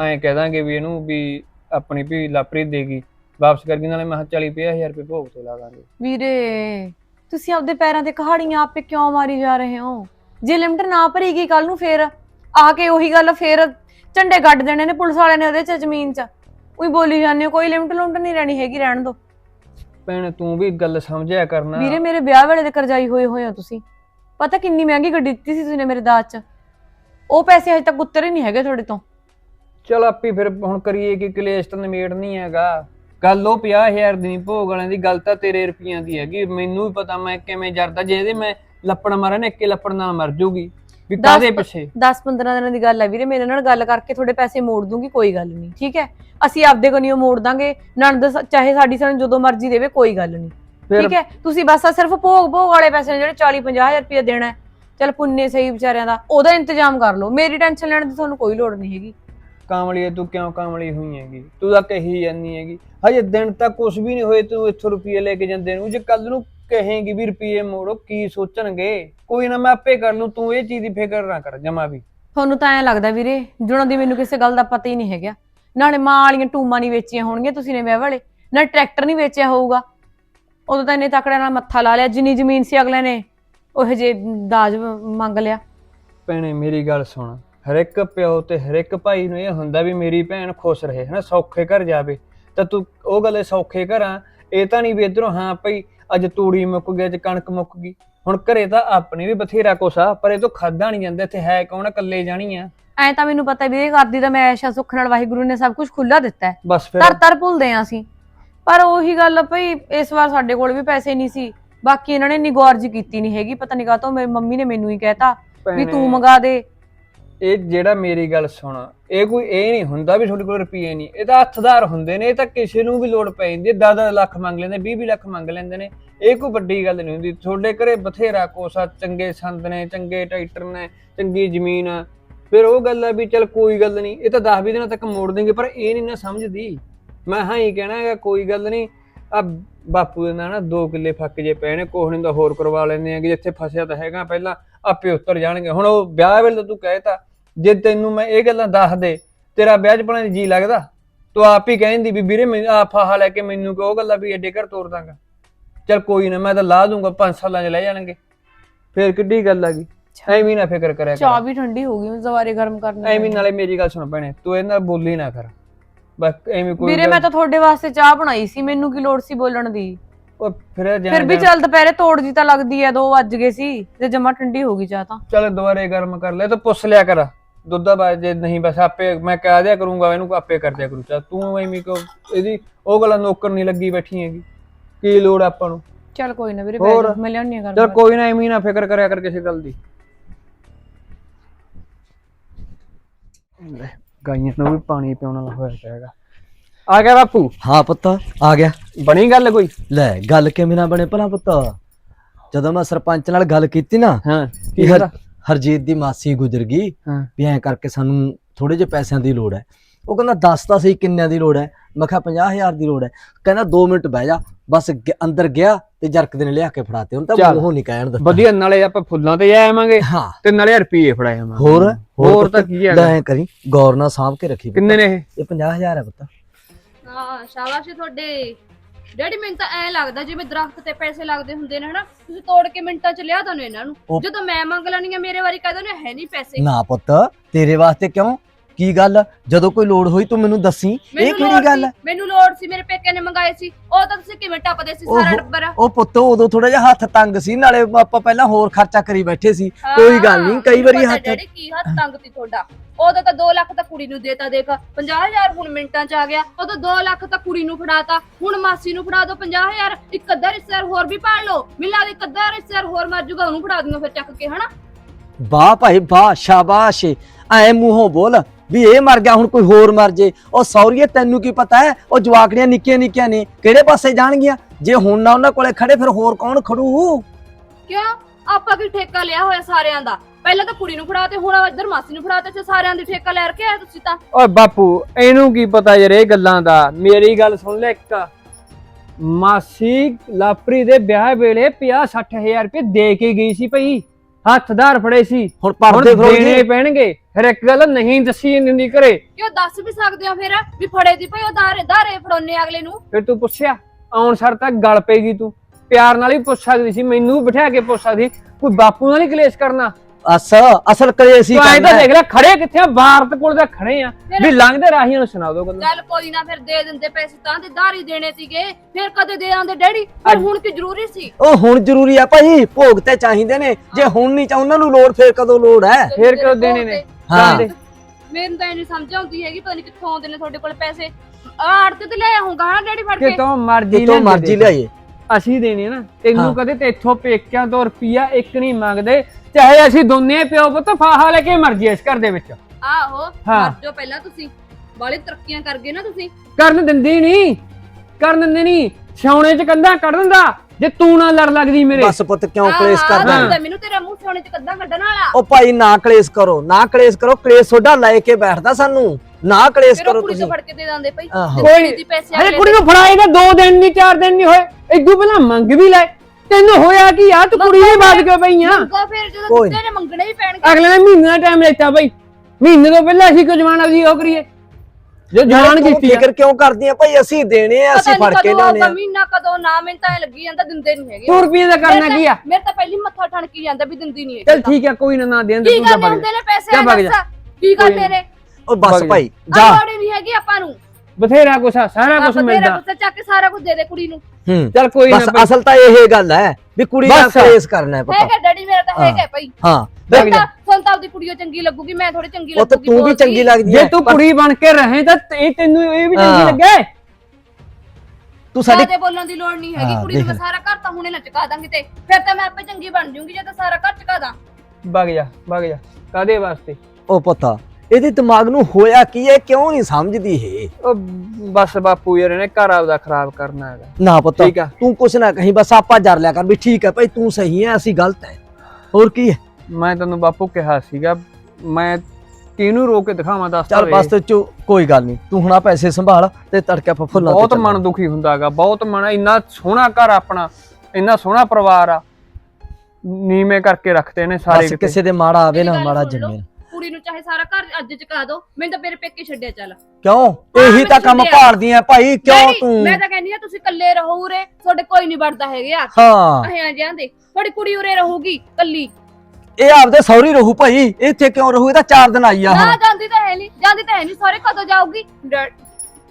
ਐਂ ਕਹਿ ਦਾਂਗੇ ਵੀ ਇਹਨੂੰ ਵੀ ਆਪਣੀ ਵੀ ਲਾਪਰੀ ਦੇਗੀ ਵਾਪਸ ਕਰਕੇ ਨਾਲੇ ਮੈਂ 40 ਹਜ਼ਾਰ ਰੁਪਏ ਭੋਗ ਤੇ ਲਾ ਦਾਂਗੇ। ਵੀਰੇ ਤੁਸੀਂ ਆਪਦੇ ਪੈਰਾਂ ਤੇ ਕਹਾੜੀਆਂ ਆਪੇ ਕਿਉਂ ਮਾਰੀ ਜਾ ਰਹੇ ਹੋ? ਜੇ ਲਿਮਟ ਨਾ ਭਰੀ ਗਈ ਕੱਲ ਨੂੰ ਫੇਰ ਆ ਕੇ ਉਹੀ ਗੱਲ ਫੇਰ ਝੰਡੇ ਗੱਡ ਦੇਣੇ ਨੇ ਪੁਲਿਸ ਵਾਲਿਆਂ ਨੇ ਉਹਦੇ ਚ ਜ਼ਮੀਨ ਚ। ਉਹੀ ਬੋਲੀ ਜਾਂਦੇ ਹੋ ਕੋਈ ਲਿਮਟ ਲੁਮਟ ਨਹੀਂ ਰਹਿਣੀ ਹੈਗੀ ਰਹਿਣ ਦੋ। ਭੈਣ ਤੂੰ ਵੀ ਗੱਲ ਸਮਝਿਆ ਕਰਨਾ। ਵੀਰੇ ਮੇਰੇ ਵਿਆਹ ਵੇਲੇ ਦੇ ਕਰਜ਼ਾਈ ਹੋਏ ਹੋਏ ਹੋ ਤੁਸੀਂ। ਪਤਾ ਕਿੰਨੀ ਮਹਿੰਗੀ ਗੱਡੀ ਦਿੱਤੀ ਸੀ ਤੁਸੀਂ ਨੇ ਮੇਰੇ ਦਾਜ ਚ। ਉਹ ਪੈਸੇ ਹਜੇ ਤੱਕ ਉੱਤਰ ਨਹੀਂ ਹੈਗੇ ਤੁਹਾਡੇ ਤੋਂ। ਚਲ ਆਪੀ ਫਿਰ ਹੁਣ ਕਰੀਏ ਕਿ ਕਲੇਸ਼ ਤਾਂ ਨਿਮੇੜ ਨਹੀਂ ਹੈਗਾ। ਗੱਲ ਉਹ 50000 ਦੀ ਨਹੀਂ ਭੋਗ ਵਾਲਿਆਂ ਦੀ ਗੱਲ ਤਾਂ ਤੇਰੇ ਰੁਪਈਆਂ ਦੀ ਹੈਗੀ। ਮੈਨੂੰ ਵੀ ਪਤਾ ਮੈਂ ਕਿਵੇਂ ਜਰਦਾ ਜੇ ਇਹਦੇ ਮੈਂ ਲੱਪੜ ਮਾਰਾਂ ਨਾ ਇੱਕੇ ਲੱਪੜ ਨਾਲ ਮਰ ਜੂਗੀ। ਵੀ ਕਾਦੇ ਪਿੱਛੇ? 10-15 ਦਿਨਾਂ ਦੀ ਗੱਲ ਹੈ ਵੀਰੇ ਮੇਰੇ ਨਾਲ ਗੱਲ ਕਰਕੇ ਤੁਹਾਡੇ ਪੈਸੇ ਮੋੜ ਦੂੰਗੀ ਕੋਈ ਗੱਲ ਨਹੀਂ ਠੀਕ ਹੈ? ਅਸੀਂ ਆਪਦੇ ਕੋਲੋਂ ਮੋੜ ਦਾਂਗੇ ਨਣਦ ਚਾਹੇ ਸਾਡੀ ਸਾਨੂੰ ਜਦੋਂ ਮਰਜ਼ੀ ਦੇਵੇ ਕੋਈ ਗੱਲ ਨਹੀਂ ਠੀਕ ਹੈ? ਤੁਸੀਂ ਬਸ ਆਹ ਸਿਰਫ ਭੋਗ ਭੋਗ ਵਾਲੇ ਪੈਸੇ ਨੇ ਜਿਹੜੇ 40-50000 ਰੁਪਏ ਦੇਣਾ ਚਲ ਪੁੰਨੇ ਸਹੀ ਵਿਚਾਰਿਆਂ ਦਾ ਉਹਦਾ ਇੰਤਜ਼ਾਮ ਕਰ ਲਓ। ਮੇਰੀ ਟੈਨਸ਼ਨ ਲੈਣ ਦੀ ਤੁਹਾਨੂੰ ਕੋਈ ਲੋੜ ਨਹੀਂ ਹੈਗੀ। ਕਾਮਲੀਏ ਤੂੰ ਕਿਉਂ ਕਾਮਲੀ ਹੋਈ ਹੈਗੀ? ਤੂੰ ਤਾਂ ਕਹੀ ਜਾਂਦੀ ਹੈਗੀ। ਹਜੇ ਦਿਨ ਤੱਕ ਕੁਝ ਵੀ ਨਹੀਂ ਹੋਏ ਤੂੰ ਇੱਥੋਂ ਰੁਪਏ ਲੈ ਕੇ ਜਾਂਦੇ ਨੂੰ। ਜੇ ਕੱਲ ਨੂੰ ਕਹੇਂਗੀ ਵੀ ਰੁਪਏ ਮੋੜੋ ਕੀ ਸੋਚਣਗੇ? ਕੋਈ ਨਾ ਮੈਂ ਆਪੇ ਕਰ ਲੂੰ ਤੂੰ ਇਹ ਚੀਜ਼ ਦੀ ਫਿਕਰ ਨਾ ਕਰ ਜਮਾ ਵੀ। ਤੁਹਾਨੂੰ ਤਾਂ ਐਂ ਲੱਗਦਾ ਵੀਰੇ ਜੁਣੋਂ ਦੀ ਮੈਨੂੰ ਕਿਸੇ ਗੱਲ ਦਾ ਪਤਾ ਹੀ ਨਹੀਂ ਹੈਗਾ। ਨਾਲੇ ਮਾਂ ਵਾਲੀਆਂ ਟੂਮਾਂ ਨਹੀਂ ਵੇਚੀਆਂ ਹੋਣਗੀਆਂ ਤੁਸੀਂ ਨੇ ਵਿਆਹ ਵਾਲੇ। ਨਾ ਟਰੈਕਟਰ ਨਹੀਂ ਵੇਚਿਆ ਹੋਊਗਾ। ਉਦੋਂ ਤਾਂ ਇੰਨੇ ਤਕੜਿਆਂ ਨਾਲ ਮੱਥਾ ਲਾ ਲਿਆ ਜਿੰਨੀ ਜ਼ਮੀਨ ਸੀ ਅਗਲੇ ਨੇ ਉਹ ਜੇ ਦਾਜ ਮੰਗ ਲਿਆ। ਭੈਣੇ ਮੇਰੀ ਗੱਲ ਸੁਣ। ਹਰ ਇੱਕ ਪਿਓ ਤੇ ਹਰ ਇੱਕ ਭਾਈ ਨੂੰ ਇਹ ਹੁੰਦਾ ਵੀ ਮੇਰੀ ਭੈਣ ਖੁਸ਼ ਰਹੇ ਹਨਾ ਸੌਖੇ ਘਰ ਜਾਵੇ। ਤਾਂ ਤੂੰ ਉਹ ਗੱਲੇ ਸੌਖੇ ਘਰਾਂ ਇਹ ਤਾਂ ਨਹੀਂ ਵੀ ਇਧਰੋਂ ਹਾਂ ਭਈ ਅੱਜ ਤੂੜੀ ਮੁੱਕ ਗਈ ਅੱਜ ਕਣਕ ਮੁੱਕ ਗਈ। ਹੁਣ ਘਰੇ ਤਾਂ ਆਪਣੇ ਵੀ ਬਥੇਰਾ ਕੁਛ ਆ ਪਰ ਇਹ ਤੋਂ ਖਾਦਾ ਨਹੀਂ ਜਾਂਦਾ ਇੱਥੇ ਹੈ ਕੌਣ ਇਕੱਲੇ ਜਾਣੀ ਆ। ਐ ਤਾਂ ਮੈਨੂੰ ਪਤਾ ਵੀਰੇ ਕਰਦੀ ਤਾਂ ਮੈਂ ਐਸ਼ਾ ਸੁੱਖ ਨਾਲ ਵਾਹਿਗੁਰੂ ਨੇ ਸਭ ਕੁਝ ਖੁੱਲਾ ਦਿੱਤਾ ਹੈ। ਬਸ ਫਿਰ। ਤਰ ਤਰ ਭੁੱਲਦੇ ਆ ਅਸੀਂ। ਪਰ ਉਹੀ ਗੱਲ ਆ ਭਈ ਇਸ ਵਾਰ ਸਾਡੇ ਕੋਲ ਵੀ ਪੈਸੇ ਨਹੀਂ ਸੀ। ਬਾਕੀ ਇਹਨਾਂ ਨੇ ਇੰਨੀ ਗੌਰਜ ਕੀਤੀ ਨਹੀਂ ਹੈਗੀ ਪਤਾ ਨਹੀਂ ਕਾਹਤੋਂ ਮੇਰੀ ਮੰਮੀ ਨੇ ਮੈਨੂੰ ਹੀ ਕਹਿਤਾ ਵੀ ਭੈਣੇ, ਤੂੰ ਮੰਗਾ ਦੇ। ਇਹ ਜਿਹੜਾ ਮੇਰੀ ਗੱਲ ਸੁਣ, ਇਹ ਕੋਈ ਇਹ ਨਹੀਂ ਹੁੰਦਾ ਵੀ ਤੁਹਾਡੇ ਕੋਲ ਰੁਪਏ ਨਹੀਂ। ਇਹ ਤਾਂ ਹੱਥਦਾਰ ਹੁੰਦੇ ਨੇ, ਇਹ ਤਾਂ ਕਿਸੇ ਨੂੰ ਵੀ ਲੋੜ ਪੈ ਜਾਂਦੀ ਹੈ। 10 ਲੱਖ ਮੰਗ ਲੈਂਦੇ 20 ਲੱਖ ਮੰਗ ਲੈਂਦੇ ਨੇ। ਇਹ ਕੋਈ ਵੱਡੀ ਗੱਲ ਨਹੀਂ ਹੁੰਦੀ। ਤੁਹਾਡੇ ਘਰੇ ਬਥੇਰਾ ਕੋਸਾ ਚੰਗੇ ਸੰਦ ਨੇ, ਚੰਗੇ ਟਰੈਕਟਰ ਨੇ, ਚੰਗੀ ਜ਼ਮੀਨ ਆ। ਫਿਰ ਉਹ ਗੱਲ ਆ ਵੀ ਚਲ ਕੋਈ ਗੱਲ ਨਹੀਂ, ਇਹ ਤਾਂ 10 20 ਦਿਨਾਂ ਤੱਕ ਮੋੜ ਦੇਂਗੇ ਪਰ ਇਹ ਨਹੀਂ ਨਾ ਸਮਝਦੀ। ਮੈਂ ਹਾਂ ਹੀ ਕਹਿਣਾ ਹੈਗਾ, ਕੋਈ ਗੱਲ ਨਹੀਂ। ਆ ਬਾਪੂ ਦੇ ਨਾਲ ਨਾ 2 ਕਿੱਲੇ ਫੱਕ ਜੇ ਪਏ ਨੇ ਕੋਹ ਨਹੀਂ ਦਾ ਹੋਰ ਕਰਵਾ ਲੈਂਦੇ ਆ ਕਿ ਜਿੱਥੇ ਫਸਿਆ ਤਾਂ ਹੈਗਾ ਪਹਿਲਾਂ ਆਪੇ ਉਤਰ ਜਾਣਗੇ। ਹੁਣ ਉਹ ਵਿਆਹ ਵੇਲੇ ਤਾਂ ਤੂੰ ਕਹਿਤਾ ਜੇ ਤੈਨੂੰ ਮੈਂ ਇਹ ਗੱਲਾਂ ਦੱਸ ਦੇ ਤੇਰਾ ਵਿਆਹ ਚ ਬਣਾਉਣ ਜੀ ਲੱਗਦਾ? ਤੂੰ ਆਪ ਹੀ ਕਹਿੰਦੀ ਵੀ ਵੀਰੇ ਮੈਂ ਆ ਫਾਹਾ ਲੈ ਕੇ ਮੈਨੂੰ ਕਿ ਉਹ ਗੱਲਾਂ ਵੀ ਐਡੇ ਘਰ ਤੋਰ ਦਾਂਗਾ? ਚਲ ਕੋਈ ਨਾ ਮੈਂ ਤਾਂ ਲਾ ਦੂੰਗਾ 5 ਸਾਲਾਂ ਚ ਲੈ ਜਾਣਗੇ। ਫੇਰ ਕਿੱਡੀ ਗੱਲ ਆ ਗਈ। ਐਵੇਂ ਨਾ ਫਿਕਰ ਕਰਿਆ ਚਾਹ ਕਰ ਵੀ ਠੰਡੀ ਹੋ ਗਈ ਹੁਣ ਜ਼ਵਾਰੇ ਗਰਮ ਕਰਨੀ ਐਵੇਂ ਪੈਣੀ। ਨਾਲੇ ਮੇਰੀ ਗੱਲ ਸੁਣ ਭੈਣੇ ਤੂੰ ਇਹਨਾਂ ਬੋਲੀ ਨਾ ਕਰ। ਬਸ ਐਵੇਂ ਕੋਈ ਵੀਰੇ ਮੈਂ ਤਾਂ ਤੁਹਾਡੇ ਵਾਸਤੇ ਚਾਹ ਬਣਾਈ ਸੀ ਮੈਨੂੰ ਕੀ ਲੋੜ ਸੀ ਬੋਲਣ ਦੀ? ਉਹ ਫਿਰ ਫਿਰ ਵੀ ਚੱਲ ਦੁਪਹਿਰੇ ਤੋੜ ਦੀ ਤਾਂ ਲੱਗਦੀ ਐ 2 ਵੱਜ ਗਏ ਸੀ ਤੇ ਜਮਾ ਠੰਡੀ ਹੋ ਗਈ ਚਾਹ ਤਾਂ। ਚੱਲ ਦੁਬਾਰੇ ਗਰਮ ਕਰ ਲੈ ਤਾਂ ਪੁੱਛ ਲਿਆ ਕਰ। ਦੁੱਧਾ ਬਾਅਦ ਜੇ ਨਹੀਂ ਬਸ ਆਪੇ ਮੈਂ ਕਹਿ ਦਿਆ ਕਰੂੰਗਾ ਇਹਨੂੰ ਆਪੇ ਕਰ ਦਿਆ ਕਰੂ ਚਾ ਤੂੰ ਐਵੇਂ ਕੋ ਇਹਦੀ ਉਹ ਗੱਲਾਂ ਨੌਕਰ ਨਹੀਂ ਲੱਗੀ ਬੈਠੀ ਹੈਗੀ। ਕੀ ਲੋੜ ਆਪਾਂ ਨੂੰ? ਚੱਲ ਕੋਈ ਨਾ ਵੀਰੇ ਹੋਰ? ਮੈਂ ਲਿਆਉਣੀ ਆ ਚਲ ਕੋਈ ਨਾ ਐਵੇਂ ਨਾ ਫਿਕਰ ਕਰਿਆ ਕਰ ਕਿਸੇ ਗੱਲ ਦੀ। ਲੈ, ਗਾਈਆਂ ਨੂੰ ਵੀ ਪਾਣੀ ਪਿਉਣ ਵਾਲਾ ਹੋਇਆ ਪਿਆ ਹੈਗਾ। ਆ ਗਿਆ ਬਾਪੂ। ਹਾਂ ਪੁੱਤ ਆ ਗਿਆ। ਬਣੀ ਗੱਲ ਕੋਈ? ਲੈ ਗੱਲ ਕਿਵੇਂ ਨਾ ਬਣੇ ਭਲਾ ਪੁੱਤ। ਜਦੋਂ ਮੈਂ ਸਰਪੰਚ ਨਾਲ ਗੱਲ ਕੀਤੀ ਨਾ ਹਾਂ ਕੀ ਹਰ- ਹਰਜੀਤ ਦੀ ਮਾਸੀ ਗੁਜ਼ਰ ਗਈ ਹਾਂ। ਵੀ ਐਂ ਕਰਕੇ ਸਾਨੂੰ ਥੋੜੇ ਜਿਹੇ ਪੈਸਿਆਂ ਦੀ ਲੋੜ ਹੈ। ਉਹ ਕਹਿੰਦਾ ਦੱਸ ਤਾਂ ਸਹੀ ਕਿੰਨਿਆਂ ਦੀ ਲੋੜ ਹੈ? ਮੈਂ ਕਿਹਾ 50000 ਦੀ ਲੋੜ ਹੈ। ਕਹਿੰਦਾ 2 ਮਿੰਟ ਬਹਿ ਜਾ। ਬਸ ਗ- ਅੰਦਰ ਗਿਆ ਤੇ ਜਰਕ ਦੇ ਨੇ ਲਿਆ ਕੇ ਫੜਾਤੇ ਹੁਣ ਤਾਂ ਚੱਲ। ਮੂੰਹੋਂ ਨਹੀਂ ਕਹਿਣ ਦਿੱਤਾ। ਵਧੀਆ ਨਾਲੇ ਆਪਾਂ ਫੁੱਲਾਂ ਤੇ ਜਾਵਾਂਗੇ ਹਾਂ। ਤੇ ਨਾਲੇ ਰੁਪਏ ਫੜਾਏ ਆਵਾਂਗੇ। ਹੋਰ? ਹੋਰ ਤਾਂ ਪੁੱਤ, ਕੀ ਹੈਗਾ? ਲੈ ਐਂ ਕਰੀ ਗੌਰ ਨਾਲ ਸਾਂਭ ਕੇ ਰੱਖੀ। ਕਿੰਨੇ ਨੇ ਇਹ? ਇਹ 50000 ਹੈ ਪੁੱਤ। ਹਾਂ ਸ਼ਾਬਾਸ਼ ਤੁਹਾਡੇ। ਡੈਡੀ ਮੈਨੂੰ ਤਾਂ ਐ ਲੱਗਦਾ ਜਿਵੇਂ ਦਰਖਤ ਤੇ ਪੈਸੇ ਲੱਗਦੇ ਹੁੰਦੇ ਨੇ ਹਨਾ? ਤੁਸੀਂ ਤੋੜ ਕੇ ਮਿੰਟਾਂ ਚ ਲਿਆ ਦੋ ਇਹਨਾਂ ਨੂੰ। ਉਹ- ਜਦੋਂ ਮੈਂ ਮੰਗ ਲੈਣੀ ਆ ਮੇਰੇ ਵਾਰੀ ਕਹਿੰਦੇ ਨੇ ਹੈ ਨਹੀਂ ਪੈਸੇ। ਨਾ ਪੁੱਤ ਤੇਰੇ ਵਾਸਤੇ ਕਿਉਂ? ਕੀ ਗੱਲ? ਜਦੋਂ ਕੋਈ ਲੋੜ ਹੋਈ ਤੂੰ ਮੈਨੂੰ ਦੱਸੀ। ਇਹ ਮੈਨੂੰ ਕਿਹੜੀ ਗੱਲ ਹੈ ਸੀ ਮੈਨੂੰ ਲੋੜ ਸੀ ਮੇਰੇ ਪੇਕੇ ਨੇ ਮੰਗਾਏ ਸੀ। ਉਹ ਤਾਂ ਤੁਸੀਂ ਕਿਵੇਂ ਟੱਪਦੇ ਸੀ ਸਾਰਾ ਉਹ- ਟੱਬਰ? ਉਹ ਪੁੱਤ ਉਦੋਂ ਥੋੜਾ ਜਿਹਾ ਹੱਥ ਤੰਗ ਸੀ ਨਾਲੇ ਆਪਾਂ ਪਹਿਲਾਂ ਹੋਰ ਖਰਚਾ ਕਰੀ ਬੈਠੇ ਸੀ। ਕੋਈ ਗੱਲ ਨਹੀਂ ਕਈ ਵਾਰੀ ਹੱਥ ਕੀ ਹੱਥ ਤੰਗ ਸੀ ਤੁਹਾਡਾ? ਉਦੋਂ ਤਾਂ 2 ਲੱਖ ਤਾਂ ਕੁੜੀ ਨੂੰ ਦੇਤਾ ਦੇਖ। 50000 ਹੁਣ ਮਿੰਟਾਂ ਚ ਆ ਗਿਆ। ਉਦੋਂ 2 ਲੱਖ ਤਾਂ ਕੁੜੀ ਨੂੰ ਫੜਾਤਾ। ਹੁਣ ਮਾਸੀ ਨੂੰ ਫੜਾ ਦਿਓ 50000 ਇੱਕ ਅੱਧਾ ਰਿਸ਼ਤੇਦਾਰ ਹੋਰ ਵੀ ਪਾਲ ਲਓ। ਮਿਲਾ ਦੇ ਇੱਕ ਅੱਧਾ ਰਿਸ਼ਤੇਦਾਰ ਹੋਰ ਮਰ ਜੂਗਾ ਉਹਨੂੰ ਫੜਾ ਦਿਓ ਫਿਰ ਚੱਕ ਕੇ ਹਨਾ? ਵਾਹ ਭਾਈ ਵਾਹ ਸ਼ਾਬਾਸ਼। ਐ ਮੂੰਹੋਂ ਬੋਲ। ਵੀ ਇਹ ਮਰ ਗਿਆ ਹੁਣ ਕੋਈ ਹੋਰ ਮਰ ਜੇ। ਉਹ ਸੌਰੀਏ ਤੈਨੂੰ ਕੀ ਪਤਾ ਹੈ? ਉਹ ਜਵਾਕੜੀਆਂ ਨਿੱਕੀਆਂ ਨਿੱਕੀਆਂ ਨੇ ਕਿਹੜੇ ਪਾਸੇ ਜਾਣਗੀਆਂ? ਜੇ ਹੁਣ ਨਾ ਉਹਨਾਂ ਕੋਲੇ ਖੜੇ ਫਿਰ ਹੋਰ ਕੌਣ ਖੜੂ? ਕਿਉਂ? ਆਪਾਂ ਕੀ ਠੇਕਾ ਲਿਆ ਹੋਇਆ ਸਾਰਿਆਂ ਦਾ? ਪਹਿਲਾਂ ਤਾਂ ਕੁੜੀ ਨੂੰ ਫੜਾ ਤੇ ਹੁਣ ਇੱਧਰ ਮਾਸੀ ਨੂੰ ਫੜਾ ਤੇ ਤੇ ਸਾਰਿਆਂ ਦੀ ਠੇਕਾ ਲੈ ਕੇ ਆਏ ਤੁਸੀਂ ਤਾਂ। ਓਏ ਬਾਪੂ ਇਹਨੂੰ ਕੀ ਪਤਾ ਯਾਰ ਇਹ ਗੱਲਾਂ ਦਾ? ਮੇਰੀ ਗੱਲ ਸੁਣ ਲੈ ਇੱਕ। ਮਾਸੀ ਲਾਪਰੀ ਦੇ ਵਿਆਹ ਵੇਲੇ 50 60000 ਰੁਪਏ ਦੇ ਕੇ ਗਈ ਸੀ ਭਈ। ਹੱਥਦਾਰ ਫੜੇ ਸੀ। ਹੁਣ ਪਰਦੇ ਦੇਣੇ ਫਰੋਗੇ ਪੈਣਗੇ। ਫਿਰ ਇੱਕ ਗੱਲ ਨਹੀਂ ਦੱਸੀ ਜਾਂਦੀ ਘਰੇ। ਕਿਉਂ ਦੱਸ ਵੀ ਸਕਦੇ ਆ ਫਿਰ? ਵੀ ਫੜੇ ਦੀ ਭਈ ਉਹ ਦਾਰੇ ਦਾਰੇ ਫੜੋਨੇ ਅਗਲੇ ਨੂੰ। ਫਿਰ ਤੂੰ ਪੁੱਛਿਆ ਆਉਣ ਸਰ ਤੱਕ ਗਲ ਪਏਗੀ ਤੂੰ। ਪਿਆਰ ਨਾਲ ਹੀ ਪੁੱਛ ਸਕਦੀ ਸੀ ਮੈਨੂੰ ਬਿਠਾ ਕੇ ਪੁੱਛ ਸਕਦੀ ਕੋਈ ਬਾਪੂ ਨਾਲ ਹੀ ਕਲੇਸ਼ ਕਰਨਾ? ਅਸ ਅਸਲ ਕਰੇ ਸੀ ਤੂੰ ਐਂ ਤਾਂ। ਦੇਖ ਲੈ ਖੜੇ ਕਿੱਥੇ ਆ? ਬਾਰਤ ਕੋਲ ਤਾਂ ਖੜੇ ਆ। ਵੀ ਲੰਘਦੇ ਰਾਹੀਆਂ ਨੂੰ ਸੁਣਾ ਦੋ ਗੱਲਾਂ। ਚੱਲ ਕੋਈ ਨਾ ਫਿਰ ਦੇ ਦਿੰਦੇ ਪੈਸੇ ਤਾਂ ਤੇ ਦਾਰੀ ਦੇਣੇ ਸੀਗੇ। ਫਿਰ ਕਦੇ ਦੇ ਆਂਦੇ ਡੈਡੀ? ਪਰ ਹੁਣ ਕੀ ਜ਼ਰੂਰੀ ਸੀ? ਉਹ ਹੁਣ ਜ਼ਰੂਰੀ ਆ ਭਾਈ ਭੋਗ ਤੇ ਚਾਹੀਦੇ ਨੇ। ਜੇ ਹੁਣ ਨਹੀਂ ਚਾ ਉਹਨਾਂ ਨੂੰ ਲੋੜ ਫੇਰ ਕਦੋਂ ਲੋੜ ਹੈ? ਫਿਰ ਕਿਉਂ ਦੇਣੇ ਨੇ? ਹਾਂ। ਦੇ। ਮੈਨੂੰ ਤਾਂ ਇਹ ਨਹੀਂ ਸਮਝ ਆਉਂਦੀ ਹੈਗੀ ਪਤਾ ਨਹੀਂ ਕਿੱਥੋਂ ਆਉਂਦੇ ਨੇ ਤੁਹਾਡੇ ਕੋਲ ਪੈਸੇ। ਆੜਤ ਤੇ ਲੈ ਆਉਂਗਾ ਹਾਂ ਡੈਡੀ ਫੜ ਕੇ। ਕਿਤੋਂ ਮਰਜ਼ੀ ਜਿੱਤੋਂ ਮਰਜ਼ੀ ਲਿਆਈਏ। ਅਸੀਂ ਦੇਣੇ ਨਾ ਤੈਨੂੰ। ਕਦੇ ਤੇ ਇੱਥੋਂ ਪੇਕਿਆਂ ਤੋਂ ਰੁਪਿਆ ਇੱਕ ਨਹੀਂ ਮੰਗਦੇ। ਚਾਹੇ ਅਸੀਂ ਦੋਨੇ ਪਿਓ ਪੁੱਤ ਫਾਹਾ ਲੈ ਕੇ ਮਰ ਇਸ ਘਰ ਦੇ ਵਿੱਚ। ਆਹੋ ਹਾਂ। ਮਰ ਜਾਓ ਪਹਿਲਾਂ ਤੁਸੀਂ। ਬਾਲੀ ਤਰੱਕੀਆਂ ਕਰ ਗਏ ਨਾ ਤੁਸੀਂ। ਕਰਨ ਦਿੰਦੀ ਨਹੀਂ। ਕਰਨ ਦਿੰਦੇ ਨਹੀਂ। ਸਿਉਣੇ ਚ ਕੰਧਾਂ ਕੱਢ ਦਿੰਦਾ। ਜੇ ਤੂੰ ਨਾ ਲੜ ਲੱਗਦੀ ਮੇਰੇ। ਬਸ ਪੁੱਤ ਕਿਉਂ ਕਲੇਸ਼ ਆਹ, ਕਰਦਾ? ਦੱਸਦਾ ਮੈਨੂੰ ਤੇਰਾ ਮੂੰਹ ਸੋਨੇ ਚ ਕੱਦਾਂ ਕੱਢਣ ਵਾਲਾ। ਉਹ ਭਾਈ ਨਾ ਕਲੇਸ਼ ਕਰੋ। ਨਾ ਕਲੇਸ਼ ਕਰੋ। ਕਲੇਸ਼ ਤੁਹਾਡਾ ਲੈ ਕੇ ਬੈਠਦਾ ਸਾਨੂੰ। ਨਾ ਕਲੇਸ਼ ਫਿਰ ਉਹ ਕਰੋ ਕੁੜੀ ਤੋਂ ਤੁਸੀਂ। ਫੜ ਕੇ ਦੇ ਦਿੰਦੇ ਭਾਈ। ਆਹੋ। ਕੋਈ ਦੀ ਪੈਸੇ ਅਗਲੇ ਕੁੜੀ ਨੂੰ ਫੜਾਏ ਤਾਂ ਦੋ ਦਿਨ ਨਹੀਂ ਚਾਰ ਦਿਨ ਨਹੀਂ ਹੋਏ। ਇਦੋਂ ਪਹਿਲਾਂ ਮੰਗ ਵੀ ਲੈ। ਤੈਨੂੰ ਹੋਇਆ ਕੀ ਆ? ਤੂੰ ਕੁੜੀ ਦੀ ਬਾਤ ਕਿਉਂ ਪਈ ਆ? ਮੰਗਾ ਫਿਰ ਜਦੋਂ ਕੋਈ ਦਿੱਤੇ ਨੇ ਮੰਗਣੇ ਵੀ ਪੈਣਗੇ। ਅਗਲੇ ਨੇ ਮਹੀਨੇ ਦਾ ਟਾਈਮ ਲੈਤਾ ਬਈ। ਮਹੀਨੇ ਤੋਂ ਪਹਿਲਾਂ ਅਸੀਂ ਕਿਉਂ ਜਵਾਨ ਆਪਦੀ ਉਹ ਕਰੀਏ? ਜੋ ਜਾਣ ਕੀਤੀ ਆ। ਫਿਕਰ ਕਿਉਂ ਕਰਦੀ ਆ ਭਾਈ? ਅਸੀਂ ਦੇਣੇ ਆ ਅਸੀਂ ਫੜ ਕੇ ਲਿਆਉਣੇ ਆ। ਮਹੀਨਾ ਕਦੋਂ ਨਾ ਮੈਨੂੰ ਤਾਂ ਐਂ ਲੱਗੀ ਜਾਂਦਾ ਦਿੰਦੇ ਨਹੀਂ ਹੈਗੇ। ਸੌ ਰੁਪਏ ਦਾ ਕਰਨਾ ਕੀ ਆ? ਮੇਰੇ ਤਾਂ ਪਹਿਲੀ ਮੱਥਾ ਠਣਕੀ ਜਾਂਦਾ ਵੀ ਦਿੰਦੀ ਨਹੀਂ ਚਲ ਠੀਕ ਆ ਕੋਈ ਨਾ ਨਾ ਦੇਣ ਦੇ ਕੀ ਤੂੰ ਜਾ ਬਗ ਹੁੰਦੇ ਨੇ ਪੈਸੇ ਜਾ। ਦੱਸ ਕੀ ਕਰਨੇ ਨੇ। ਉਹ ਬਸ ਭਾਈ ਜਾ। ਆ ਲੋੜ ਨਹੀਂ ਹੈਗੀ ਆਪਾਂ ਨੂੰ। ਬਥੇਰਾ ਕੁਛ ਆ ਸਾਰਾ ਕੁਛ ਮਿਲਦਾ। ਚੱਕ ਕੇ ਸਾਰਾ ਕੁਝ ਦੇ ਦੇ ਕੁੜੀ ਨੂੰ। ਹੂੰ ਚਲ ਕੋਈ ਨਾ ਬਸ। ਅਸਲ ਤਾਂ ਇਹ ਗੱਲ ਹੈ ਵੀ ਕੁੜੀ ਨਾਲ ਬਸ। ਕਰਨਾ ਹੈ ਪਤਾ ਹੈਗਾ ਡੈਡੀ ਮੇਰਾ ਤਾਂ ਹਾਂ। ਹੈਗਾ ਭਾਈ ਹਾਂ ਵਗ ਜਾ। ਸੁਣ ਤਾਂ ਆਪਦੀ ਕੁੜੀਓ ਚੰਗੀ ਲੱਗੂਗੀ ਮੈਂ ਥੋੜੀ ਚੰਗੀ ਉਹ ਤਾਂ ਲੱਗੂਗੀ ਤੂੰ ਵੀ ਬੋਲਦੀ। ਚੰਗੀ ਲੱਗਦੀ ਜੇ ਹੈ ਤੂੰ ਪਰ ਕੁੜੀ ਬਣ ਕੇ ਰਹੇ ਤਾਂ ਇਹ ਤੈਨੂੰ ਇਹ ਵੀ ਚੰਗੀ। ਲੱਗੇ ਤੂੰ ਸਾਡੀ ਜ਼ਿਆਦੇ ਬੋਲਣ ਦੀ ਲੋੜ ਨਹੀਂ ਹੈਗੀ ਹਾਂ, ਕੁੜੀ ਨੂੰ ਮੈਂ ਦੇਖ। ਸਾਰਾ ਘਰ ਤਾਂ ਹੁਣੇ ਨਾ ਚੁਕਾ ਦਾਂਗੀ ਤੇ ਫਿਰ ਤਾਂ ਮੈਂ ਆਪੇ ਚੰਗੀ ਬਣ ਜੂੰਗੀ ਜੇ ਤਾਂ ਸਾਰਾ ਘਰ ਚੁਕਾ ਦਾਂ ਵਗ ਜਾ ਵਗ ਜਾ ਕਾਦੇ ਵਾਸਤੇ ਉਹ ਪਤਾ ਇਹਦੇ ਦਿਮਾਗ ਨੂੰ ਹੋਇਆ ਕੀ ਹੈ? ਕਿਉਂ ਨਹੀਂ ਸਮਝਦੀ ਇਹ? ਉਹ ਬਸ ਬਾਪੂ ਯਾਰ ਇਹਨੇ ਘਰ ਆਪਦਾ ਖਰਾਬ ਕਰਨਾ ਹੈਗਾ। ਨਾ ਪਤਾ ਠੀਕ ਆ? ਤੂੰ ਕੁਛ ਨਾ ਕਹੀਂ ਬਸ ਆਪਾਂ ਜਰ ਲਿਆ ਕਰ ਵੀ ਠੀਕ ਹੈ ਭਾਈ ਤੂੰ ਸਹੀ ਹੈ ਅਸੀਂ ਗਲਤ ਹੈ। ਹੋਰ ਕੀ ਹੈ? ਮੈਂ ਤੈਨੂੰ ਬਾਪੂ ਕਿਹਾ ਸੀਗਾ ਮੈਂ ਕਿਹਨੂੰ ਰੋ ਕੇ ਦਿਖਾਵਾਂ ਦੱਸ ਚੱਲ। ਬਸ ਤੇ ਚੋ ਕੋਈ ਗੱਲ ਨਹੀਂ ਤੂੰ ਹੁਣਾ ਪੈਸੇ ਸੰਭਾਲ ਤੇ ਤੜਕੇ ਆਪਾਂ ਫੁੱਲਾਂ ਤੇ ਬਹੁਤ ਚੱਲਾਂਗੇ। ਮਨ ਦੁਖੀ ਹੁੰਦਾਗਾ ਬਹੁਤ ਮਨ ਇੰਨਾ ਸੋਹਣਾ ਘਰ ਆਪਣਾ ਇੰਨਾ ਸੋਹਣਾ ਪਰਿਵਾਰ ਆ। ਨੀਵੇਂ ਕਰਕੇ ਰੱਖਦੇ ਨੇ ਸਾਰੇ ਬਸ ਕਿਤੇ। ਕਿਸੇ ਦੇ ਮਾੜਾ ਆਵੇ ਨਾ ਮੇਰੀ ਗੱਲ ਮਾੜਾ ਸੁਣ ਲਓ। ਜੰਮੇ। ਕੁੜੀ ਨੂੰ ਚਾਹੇ ਸਾਰਾ ਘਰ ਅੱਜ ਚੁਕਾ ਦਿਓ ਮੈਨੂੰ ਤਾਂ ਮੇਰੇ ਪੇਕੇ ਛੱਡਿਆ ਚੱਲ। ਕਿਉਂ? ਇਹੀ ਤਾਂ ਕੰਮ। ਭਾਲਦੀ ਆ ਭਾਈ ਕਿਉਂ ਤੂੰ? ਮੈਂ ਤਾਂ ਕਹਿੰਦੀ ਆ ਤੁਸੀਂ ਇਕੱਲੇ ਰਹੋ ਉਰੇ ਤੁਹਾਡੇ ਕੋਈ ਨਹੀਂ ਵੜਦਾ ਹੈਗੇ ਆ। ਹਾਂ। ਅਹਿਆਂ ਦੇ ਤੁਹਾਡੀ ਕੁੜੀ ਉਰੇ ਰਹੂਗੀ ਇਕੱਲੀ। ਇਹ ਆਪਦੇ ਸੌਰੀ ਰਹੂ ਭਾਈ ਇੱਥੇ ਕਿਉਂ ਰਹੂ? ਇਹ ਤਾਂ 4 ਦਿਨ ਆਈ ਆ ਨਾ ਹੁਣ। ਜਾਂਦੀ ਤਾਂ ਹੈ ਨਹੀਂ ਜਾਂਦੀ ਤਾਂ ਹੈ ਨਹੀਂ ਸਾਰੇ ਕਦੋਂ ਜਾਊਗੀ? ਡੈ-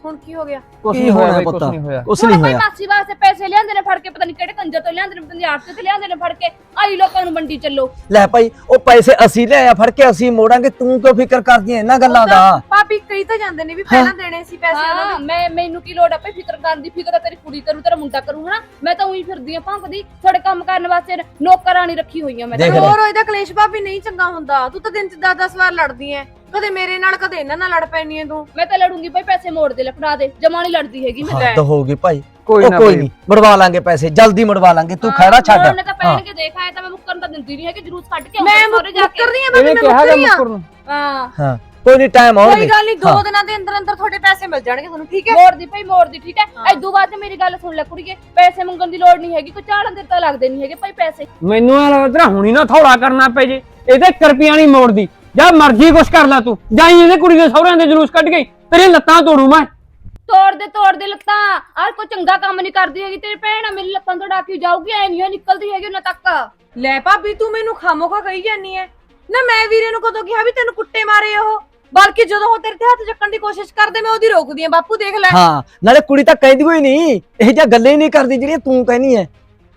ਹੁਣ ਕੀ ਹੋ ਗਿਆ? ਕੁਛ ਨਹੀਂ ਹੋਇਆ ਪੁੱਤ। ਨਹੀਂ ਹੋਇਆ। ਕੁਛ ਨਹੀਂ ਕੋਈ ਹੋਇਆ। ਮਾਸੀ ਵਾਸਤੇ ਪੈਸੇ ਲਿਆਂਦੇ ਨੇ ਫੜ ਕੇ ਪਤਾ ਨਹੀਂ ਕਿਹੜੇ ਕੰਜਰ ਤੋਂ ਲਿਆਂਦੇ ਨੇ ਆੜਤ ਤੇ ਲਿਆਂਦੇ ਨੇ ਫੜ ਕੇ। ਆਈ ਲੋਕਾਂ ਨੂੰ ਮੰਡੀ ਚੱਲੋ। ਲੈ ਭਾਈ ਉਹ ਪੈਸੇ ਅਸੀਂ ਲੈ ਆ ਫੜ ਕੇ ਅਸੀਂ ਮੋੜਾਂਗੇ। ਤੂੰ ਕਿਉਂ ਫਿਕਰ ਕਰਦੀ ਐ ਇਹਨਾਂ ਗੱਲਾਂ ਦਾ? ਭਾਬੀ ਕਈ ਤਾਂ ਜਾਂਦੇ ਨੇ ਵੀ ਪਹਿਲਾਂ ਦੇਣੇ ਸੀ ਪੈਸੇ ਉਹਨਾਂ ਹਾਂ ਮੈਂ ਮੈਨੂੰ ਕੀ ਲੋੜ ਆ ਭਈ ਫਿਕਰ ਕਰਨ ਦੀ? ਫਿਕਰ ਤਾਂ ਤੇਰੀ ਕੁੜੀ ਕਰੂ ਤੇਰਾ ਮੁੰਡਾ ਕਰੂ ਹਨਾ? ਮੈਂ ਤਾਂ ਉਹੀ ਫਿਰਦੀ ਆ ਭੌਂਕਦੀ। ਤੁਹਾਡੇ ਕੰਮ ਕਰਨ ਵਾਸਤੇ ਨੌਕਰਾਨੀ ਰੱਖੀ ਹੋਈ ਆ ਮੈਂ। ਹੋਰ ਇਹਦਾ ਕਲੇਸ਼ ਭਾਬੀ ਨਹੀਂ ਚੰਗਾ ਹੁੰਦਾ। ਤੂੰ ਤਾਂ ਦਿਨ ਚ 10-10 ਵਾਰ ਲੜਦੀ ਐ। ਕਦੇ ਮੇਰੇ ਨਾਲ ਕਦੇ ਇਹਨਾਂ ਨਾਲ ਲੜ ਪੈਣੀ ਐ ਤੂੰ? ਮੈਂ ਤਾਂ ਲੜੂੰਗੀ ਭਈ ਪੈਸੇ ਮੋੜ ਦੇ ਲੈ ਫੜਾ ਦੇ। ਜਮਾ ਨਹੀਂ ਲੜਦੀ ਹੈਗੀ ਮੈਂ ਹੱਦ ਹੋ ਗਈ ਭਾਈ। ਕੋਈ ਨਾ ਕੋਈ। ਨਹੀਂ ਮੜਵਾ ਲਾਂਗੇ ਪੈਸੇ ਜਲਦੀ ਮੜਵਾ ਲਾਂਗੇ। ਤੂੰ ਖੜਾ ਛੱਡ। ਉਹਨੇ ਤਾਂ ਪੈਣਗੇ ਦੇਖ ਆਇਆ ਤਾਂ ਮੈਂ ਮੁੱਕਰਨ ਤਾਂ ਦਿੰਦੀ ਨਹੀਂ ਹੈਗੀ ਜਰੂਰ ਕੱਢ ਕੇ ਮੈਂ ਕੇ। ਮੁੱਕਰਦੀ ਆ ਮੈਂ ਕਿਹਾ ਮੁੱਕਰੀ ਕਿ ਆ। ਮੁੱਕਰ ਨੂੰ ਹਾਂ। ਹਾਂ ਕੋਈ ਨਹੀਂ ਟਾਈਮ ਆਉਣ ਕੋਈ ਦੇ ਗੱਲ ਨਹੀਂ ਹਾਂ। ਦੋ ਦਿਨਾਂ ਦੇ ਅੰਦਰ ਅੰਦਰ ਤੁਹਾਡੇ ਪੈਸੇ ਮਿਲ ਜਾਣਗੇ ਤੁਹਾਨੂੰ ਠੀਕ ਹੈ? ਮੋੜਦੀ ਭਈ ਮੋੜਦੀ ਠੀਕ ਹੈ? ਹਾਂ। ਐਦੂ ਬਾਅਦ ਮੇਰੀ ਗੱਲ ਸੁਣ ਲੈ ਕੁੜੀਏ ਪੈਸੇ ਮੰਗਣ ਦੀ ਲੋੜ ਨਹੀਂ ਹੈਗੀ ਕੋਈ ਚਾੜਨ ਦੇ ਤਾਂ ਲੱਗਦੇ ਨਹੀਂ ਹੈਗੇ ਭਾਈ ਪੈਸੇ। ਮੈਨੂੰ ਐ ਲੱਗਦਾ ਹੁਣੀ ਨਾ ਥੋੜਾ ਕਰਨਾ ਪੈ ਜੇ ਇਹਦੇ ਕਰਪੀਆਂ ਨਹੀਂ ਮੋੜਦੀ। ਜਾਂ ਮਰਜ਼ੀ ਕੁਛ ਕਰ ਲੈ ਤੂੰ। ਜਾਈ ਇਹਦੇ ਕੁੜੀ ਦੇ ਸਹੁਰਿਆਂ ਦੇ ਜਲੂਸ ਕੱਢ ਗਈ ਤੇਰੀ ਲੱਤਾਂ ਤੋੜੂ ਮੈਂ। ਤੋੜ ਦੇ ਤੋੜ ਦੇ ਲੱਤਾਂ। ਆਹ ਕੋਈ ਚੰਗਾ ਕੰਮ ਨਹੀਂ ਕਰਦੀ ਹੈਗੀ ਤੇਰੀ ਭੈਣ ਆ ਮੇਰੀ ਲੱਤਾਂ ਤੋੜਾ ਕੇ ਜਾਊਗੀ ਐ ਨਹੀਂ ਨਿਕਲਦੀ ਹੈਗੀ ਉਹਨਾਂ ਤੱਕ। ਲੈ ਭਾਬੀ ਤੂੰ ਮੈਨੂੰ ਖਾਮੋਖਾ ਕਹੀ ਜਾਨੀ ਐ। ਨਾ ਮੈਂ ਵੀਰੇ ਨੂੰ ਕਦੋਂ ਕਿਹਾ ਵੀ ਤੈਨੂੰ ਕੁੱਟੇ ਮਾਰੇ ਉਹ? ਬਲਕਿ ਜਦੋਂ ਉਹ ਤੇਰੇ ਤੇ ਹੱਥ ਚੱਕਣ ਦੀ ਕੋਸ਼ਿਸ਼ ਕਰਦੇ ਮੈਂ ਉਹਦੀ ਰੋਕਦੀ ਆ ਬਾਪੂ ਦੇਖ ਲੈ। ਹਾਂ ਨਾਲੇ ਕੁੜੀ ਤਾਂ ਕਹਿੰਦੀ ਕੋਈ ਨਹੀਂ ਇਹ ਜਿਹਾ ਗੱਲਾਂ ਹੀ ਨਹੀਂ ਕਰਦੀ ਜਿਹੜੀਆਂ ਤੂੰ ਕਹਿਨੀ ਐ।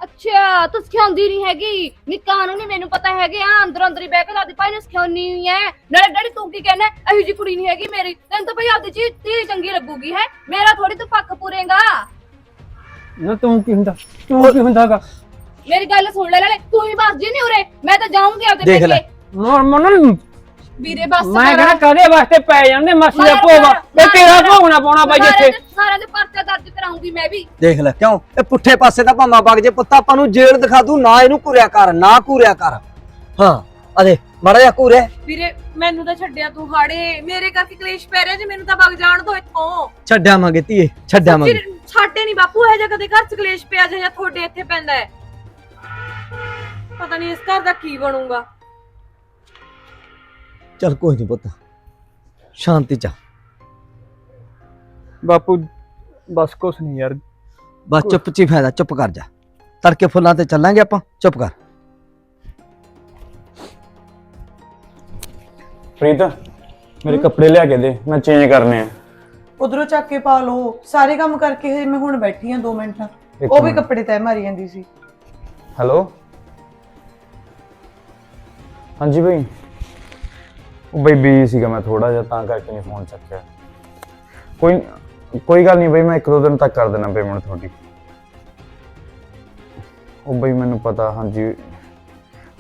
ਅੱਛਾ ਤੂੰ ਸਿਖਾਉਂਦੀ ਨਹੀਂ ਹੈਗੀ। ਨਿੱਕਾ ਨੂੰ ਨਹੀਂ ਮੈਨੂੰ ਪਤਾ ਹੈਗੇ। ਆ ਅੰਦਰ ਅੰਦਰ ਹੀ ਬਹਿ ਕੇ ਦਾਦੀ ਭਾਈ ਨੂੰ ਸਿਖਾਉਣੀ ਹੋਈ ਐ। ਨਾਲੇ ਡੈਡੀ ਤੂੰ ਕੀ ਕਹਿਣਾ? ਇਹੋ ਜੀ ਕੁੜੀ ਨਹੀਂ ਹੈਗੀ ਮੇਰੀ। ਤੈਨੂੰ ਤਾਂ ਭਈ ਆਪਦੀ ਚੀਜ਼ ਤੇਰੀ ਚੰਗੀ ਲੱਗੂਗੀ ਹੈ? ਮੇਰਾ ਥੋੜੀ ਤੂੰ ਪੱਖ ਪੂਰੇਗਾ। ਨਾ ਤੂੰ ਕੀ ਹੁੰਦਾ? ਤੂੰ ਕੀ ਹੁੰਦਾਗਾ ਮੇਰੀ ਗੱਲ ਸੁਣ ਲੈ ਲੈ ਤੂੰ ਹੀ ਬਸ ਜੀ ਨਹੀਂ ਉਰੇ। ਮੈਂ ਤਾਂ ਜਾਊਂਗੀ ਆਪਦੇ ਦੇਖ ਲੈ। ਪੇਕੇ ਮਨ ਵੀਰੇ ਬਸ ਮੈਂ ਕਰ। ਕਹਿੰਦਾ ਕਦੇ ਵਾਸਤੇ ਪੈ ਜਾਂਦੇ ਮਾਸੀ ਦਾ ਮਾਰ, ਭੋਗਾ? ਮਾਰ, ਤੇ ਮਾਰ, ਤੇਰਾ ਮਾਰ। ਭੋਗਣਾ ਪਾਉਣਾ ਬਾਈ ਸਾਰਿਆਂ ਜਿੱਥੇ ਦੇ- ਸਾਰਿਆਂ ਦੇ ਪਰਚਾ ਦਰਜ ਕਰਾਉਂਗੀ ਮੈਂ ਵੀ। ਦੇਖ ਲੈ ਕਿਉਂ? ਇਹ ਪੁੱਠੇ ਪਾਸੇ ਦਾ ਭਾਮਾ ਵਗ ਜੇ ਪੁੱਤ ਆਪਾਂ ਨੂੰ ਜੇਲ੍ਹ ਦਿਖਾ ਦੂ ਨਾ ਇਹਨੂੰ ਘੁਰਿਆ ਕਰ ਨਾ ਘੁਰਿਆ ਕਰ। ਹਾਂ ਅਰੇ ਮੜਾ ਜਾ ਘੁਰੇ ਵੀਰੇ ਮੈਨੂੰ ਤਾਂ ਛੱਡਿਆ ਤੂੰ ਹਾੜੇ। ਮੇਰੇ ਕਰਕੇ ਕਲੇਸ਼ ਪੈ ਰਿਹਾ ਜੇ ਮੈਨੂੰ ਤਾਂ ਵਗ ਜਾਣ ਦੋ ਇੱਥੋਂ। ਛੱਡਾਵਾਂਗੇ ਧੀਏ ਛੱਡਾਵਾਂਗੇ ਫਿਰ ਛਾਟੇ ਨਹੀਂ ਬਾਪੂ ਇਹ ਜਿਹਾ ਕਦੇ ਘਰ ਚ ਕਲੇਸ਼ ਪਿਆ ਜਾਂ ਤੁਹਾਡੇ ਇੱਥੇ ਪੈਂਦਾ ਹੈ। ਪਤਾ ਨਹੀਂ ਇਸ ਘਰ ਦਾ ਕੀ ਬਣੂਗਾ। ਚਲ ਕੋਈ ਨਹੀਂ ਪੁੱਤ ਸ਼ਾਂਤੀ ਚ ਬਾਪੂ ਬਸ ਕੁਛ ਨਹੀਂ ਯਾਰ। ਬਸ ਚੁੱਪ ਚੀ ਫਾਇਦਾ ਚੁੱਪ ਕਰ ਜਾ। ਤੜਕੇ ਫੁੱਲਾਂ ਤੇ ਚੱਲਾਂਗੇ ਆਪਾਂ ਚੁੱਪ ਕਰ। ਪ੍ਰੀਤ ਮੇਰੇ ਕੱਪੜੇ ਲਿਆ ਕੇ ਦੇ ਮੈਂ ਚੇਂਜ ਕਰਨੇ ਆ। ਉਧਰੋਂ ਚੱਕ ਕੇ ਪਾ ਲਓ। ਸਾਰੇ ਕੰਮ ਕਰਕੇ ਹਜੇ ਮੈਂ ਹੁਣ ਬੈਠੀ ਆ 2 ਮਿੰਟ। ਇੱਕ ਉਹ ਵੀ ਮਿੰਟ। ਕੱਪੜੇ ਤੈ ਮਾਰੀ ਜਾਂਦੀ ਸੀ। ਹੈਲੋ? ਹਾਂਜੀ ਬਈ। ਉਹ ਬਈ ਬੀ ਸੀਗਾ ਮੈਂ ਥੋੜਾ ਜਿਹਾ ਤਾਂ ਕਰਕੇ ਨਹੀਂ ਫੋਨ ਚੱਕਿਆ। ਕੋਈ ਕੋਈ ਗੱਲ ਨਹੀਂ ਬਈ ਮੈਂ ਇੱਕ ਦੋ ਦਿਨ ਤੱਕ ਕਰ ਦੇਣਾ ਪੇਮੈਂਟ ਤੁਹਾਡੀ। ਉਹ ਬਈ ਮੈਨੂੰ ਪਤਾ ਹਾਂਜੀ।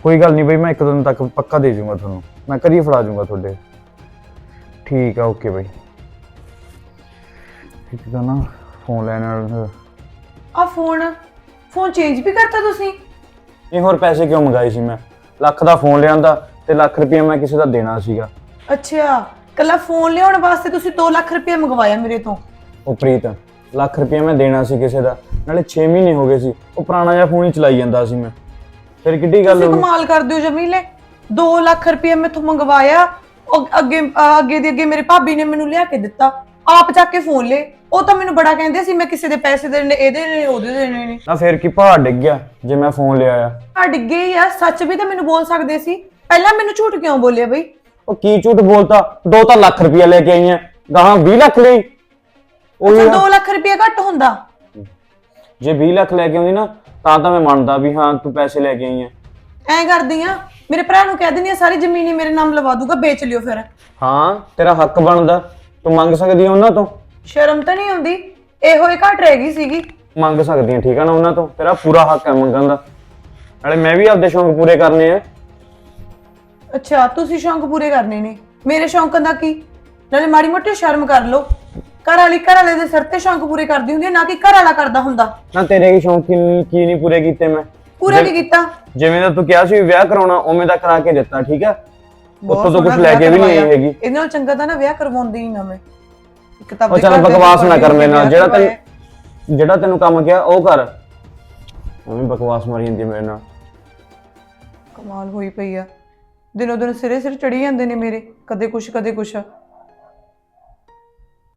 ਕੋਈ ਗੱਲ ਨਹੀਂ ਬਈ ਮੈਂ ਇੱਕ ਦਿਨ ਤੱਕ ਪੱਕਾ ਦੇ ਜਾਊਂਗਾ ਤੁਹਾਨੂੰ। ਮੈਂ ਕਦੀ ਫੜਾ ਜਾਊਂਗਾ ਤੁਹਾਡੇ। ਠੀਕ ਆ ਓਕੇ ਬਈ। ਇੱਕ ਤਾਂ ਨਾ ਫੋਨ ਲੈਣ ਨਾਲ ਆ ਫੋਨ ਫੋਨ ਚੇਂਜ ਵੀ ਕਰਤਾ ਤੁਸੀਂ? ਇਹ ਹੋਰ ਪੈਸੇ ਕਿਉਂ ਮੰਗਾਏ ਸੀ ਮੈਂ? ਲੱਖ ਦਾ ਫੋਨ ਲਿਆਂਦਾ ਤੇ ਲੱਖ ਰੁਪਏ ਮੈਂ ਕਿਸੇ ਦਾ ਦੇਣਾ ਸੀਗਾ। ਅੱਛਾ ਕੱਲਾ ਫੋਨ ਲਿਆਉਣ ਵਾਸਤੇ ਤੁਸੀਂ 2 ਲੱਖ ਰੁਪਏ ਮੰਗਵਾਇਆ ਮੇਰੇ ਤੋਂ। ਉਹ ਪ੍ਰੀਤ ਲੱਖ ਰੁਪਏ ਮੈਂ ਦੇਣਾ ਸੀ ਕਿਸੇ ਦਾ ਨਾਲੇ 6 ਮਹੀਨੇ ਹੋ ਗਏ ਸੀ ਉਹ ਪੁਰਾਣਾ ਜਿਹਾ ਫੋਨ ਹੀ ਚਲਾਈ ਜਾਂਦਾ ਸੀ ਮੈਂ। ਫਿਰ ਕਿੱਡੀ ਗੱਲ ਤੁਸੀਂ ਹੋ ਗਈ? ਕਮਾਲ ਕਰਦੇ ਹੋ ਜਮੀਲੇ। 2 ਲੱਖ ਰੁਪਏ ਮੈਥੋਂ ਮੰਗਵਾਇਆ ਉਹ ਅੱਗੇ ਅਹ ਅੱਗੇ ਦੀ ਅੱਗੇ ਮੇਰੇ ਭਾਬੀ ਨੇ ਮੈਨੂੰ ਲਿਆ ਕੇ ਦਿੱਤਾ। ਆਪ ਚੱਕ ਕੇ ਫੋਨ ਲੈ ਉਹ ਤਾਂ ਮੈਨੂੰ ਬੜਾ ਕਹਿੰਦੇ ਸੀ ਮੈਂ ਕਿਸੇ ਦੇ ਪੈਸੇ ਦੇਣੇ ਇਹਦੇ ਨੇ ਉਹਦੇ ਦੇਣੇ ਨੇ। ਨਾ ਫਿਰ ਕੀ ਪਹਾੜ ਡਿੱਗ ਗਿਆ ਜੇ ਮੈਂ ਫੋਨ ਲਿਆ ਆ? ਆ ਡਿੱਗੇ ਹੀ ਆ ਸੱਚ ਵੀ ਤਾਂ ਮੈਨੂੰ ਬੋਲ ਸਕਦੇ ਸੀ। ਪਹਿਲਾਂ ਮੈਨੂੰ ਝੂਠ ਕਿਉਂ ਬੋਲਿਆ ਬਈ? ਉਹ ਕੀ ਝੂਠ ਬੋਲਤਾ? ਦੋ ਤਾਂ ਲੱਖ ਰੁਪਇਆ ਲੈ ਕੇ ਆਈ ਐ ਗਾਹਾਂ 20 ਲੱਖ ਲਈ? ਉਹੀ ਅੱਛਾ ਨਾ, 2 ਲੱਖ ਰੁਪਏ ਘੱਟ ਹੁੰਦਾ। ਜੇ 20 ਲੱਖ ਲੈ ਕੇ ਆਉਂਦੀ ਨਾ ਤਾਂ ਤਾਂ ਮੈਂ ਮੰਨਦਾ ਵੀ ਹਾਂ ਤੂੰ ਪੈਸੇ ਲੈ ਕੇ ਆਈ ਐ ਐਂ ਕਰਦੀ ਆ ਮੇਰੇ ਭਰਾ ਨੂੰ ਕਹਿ ਦਿੰਦੀ ਆ ਸਾਰੀ ਜ਼ਮੀਨ ਹੀ ਮੇਰੇ ਨਾਮ ਲਵਾ ਦੂਗਾ ਵੇਚ ਲਿਓ ਫਿਰ। ਹਾਂ ਤੇਰਾ ਹੱਕ ਬਣਦਾ। ਤੂੰ ਮੰਗ ਸਕਦੀ ਹੈ ਉਹਨਾਂ ਤੋਂ? ਸ਼ਰਮ ਤਾਂ ਨਹੀਂ ਆਉਂਦੀ ਇਹੋ ਹੀ ਘਟ ਰਹਿ ਗਈ ਸੀਗੀ। ਮੰਗ ਸਕਦੀ ਹੈ ਠੀਕ ਆ ਨਾ ਉਹਨਾਂ ਤੋਂ? ਤੇਰਾ ਪੂਰਾ ਹੱਕ ਹੈ ਮੰਗਣ ਦਾ। ਨਾਲੇ ਮੈਂ ਵੀ ਆਪਦੇ ਸ਼ੌਂਕ ਪੂਰੇ ਕਰਨੇ ਆ। ਅੱਛਾ ਤੁਸੀਂ ਸ਼ੌਂਕ ਪੂਰੇ ਕਰਨੇ ਨੇ। ਮੇਰੇ ਸ਼ੌਂਕਾਂ ਦਾ ਕੀ? ਨਾਲੇ ਮਾੜੀ ਮੋਟੀ ਸ਼ਰਮ ਕਰ ਲਓ। ਘਰ ਵਾਲੀ ਘਰ ਵਾਲੇ ਦੇ ਸਿਰ ਤੇ ਸ਼ੌਂਕ ਪੂਰੇ ਕਰਦੀ ਹੁੰਦੀ ਹੈ ਨਾ ਕਿ ਘਰ ਵਾਲਾ ਕਰਦਾ ਹੁੰਦਾ। ਨਾ ਤੇਰੇ ਕੀ ਸ਼ੌਂਕ ਕੀ ਕੀ ਨਹੀਂ ਪੂਰੇ ਕੀਤੇ ਮੈਂ? ਪੂਰਾ ਕੀ ਕੀਤਾ? ਜਿਵੇਂ ਦਾ ਤੂੰ ਕਿਹਾ ਸੀ ਵੀ ਵਿਆਹ ਕਰਾਉਣਾ ਉਵੇਂ ਦਾ ਕਰਾ ਕੇ ਦਿੱਤਾ ਠੀਕ ਆ? ਬਹੁਤ ਉੱਥੋਂ ਤੋਂ ਕੁਝ ਸੋਹਣਾ ਲੈ ਕੇ ਵੀ ਨਹੀਂ ਵਿਆਹ ਆਈ ਹੈਗੀ। ਇਹਦੇ ਨਾਲ ਚੰਗਾ ਤਾਂ ਨਾ ਵਿਆਹ ਕਰਵਾਉਂਦੀ ਹੀ ਨਾ ਮੈਂ। ਇੱਕ ਤਾਂ ਉਹ ਆਪਣੇ ਚੱਲ ਘਰ ਦੇ ਬਕਵਾਸ ਨਾ ਕਰ ਮੇਰੇ ਨਾਲ। ਜਿਹੜਾ ਕਰਵਾਇਆ। ਤੈਨੂੰ ਜਿਹੜਾ ਤੈਨੂੰ ਕੰਮ ਕਿਹਾ ਉਹ ਕਰ। ਉਵੇਂ ਬਕਵਾਸ ਮਾਰੀ ਜਾਂਦੀ ਮੇਰੇ ਨਾਲ। ਕਮਾਲ ਹੋਈ ਪਈ ਆ। ਦਿਨੋ ਦਿਨ ਸਿਰੇ ਸਿਰ ਚੜੀ ਜਾਂਦੇ ਨੇ ਮੇਰੇ ਕਦੇ ਕੁਛ ਕਦੇ ਕੁਛ।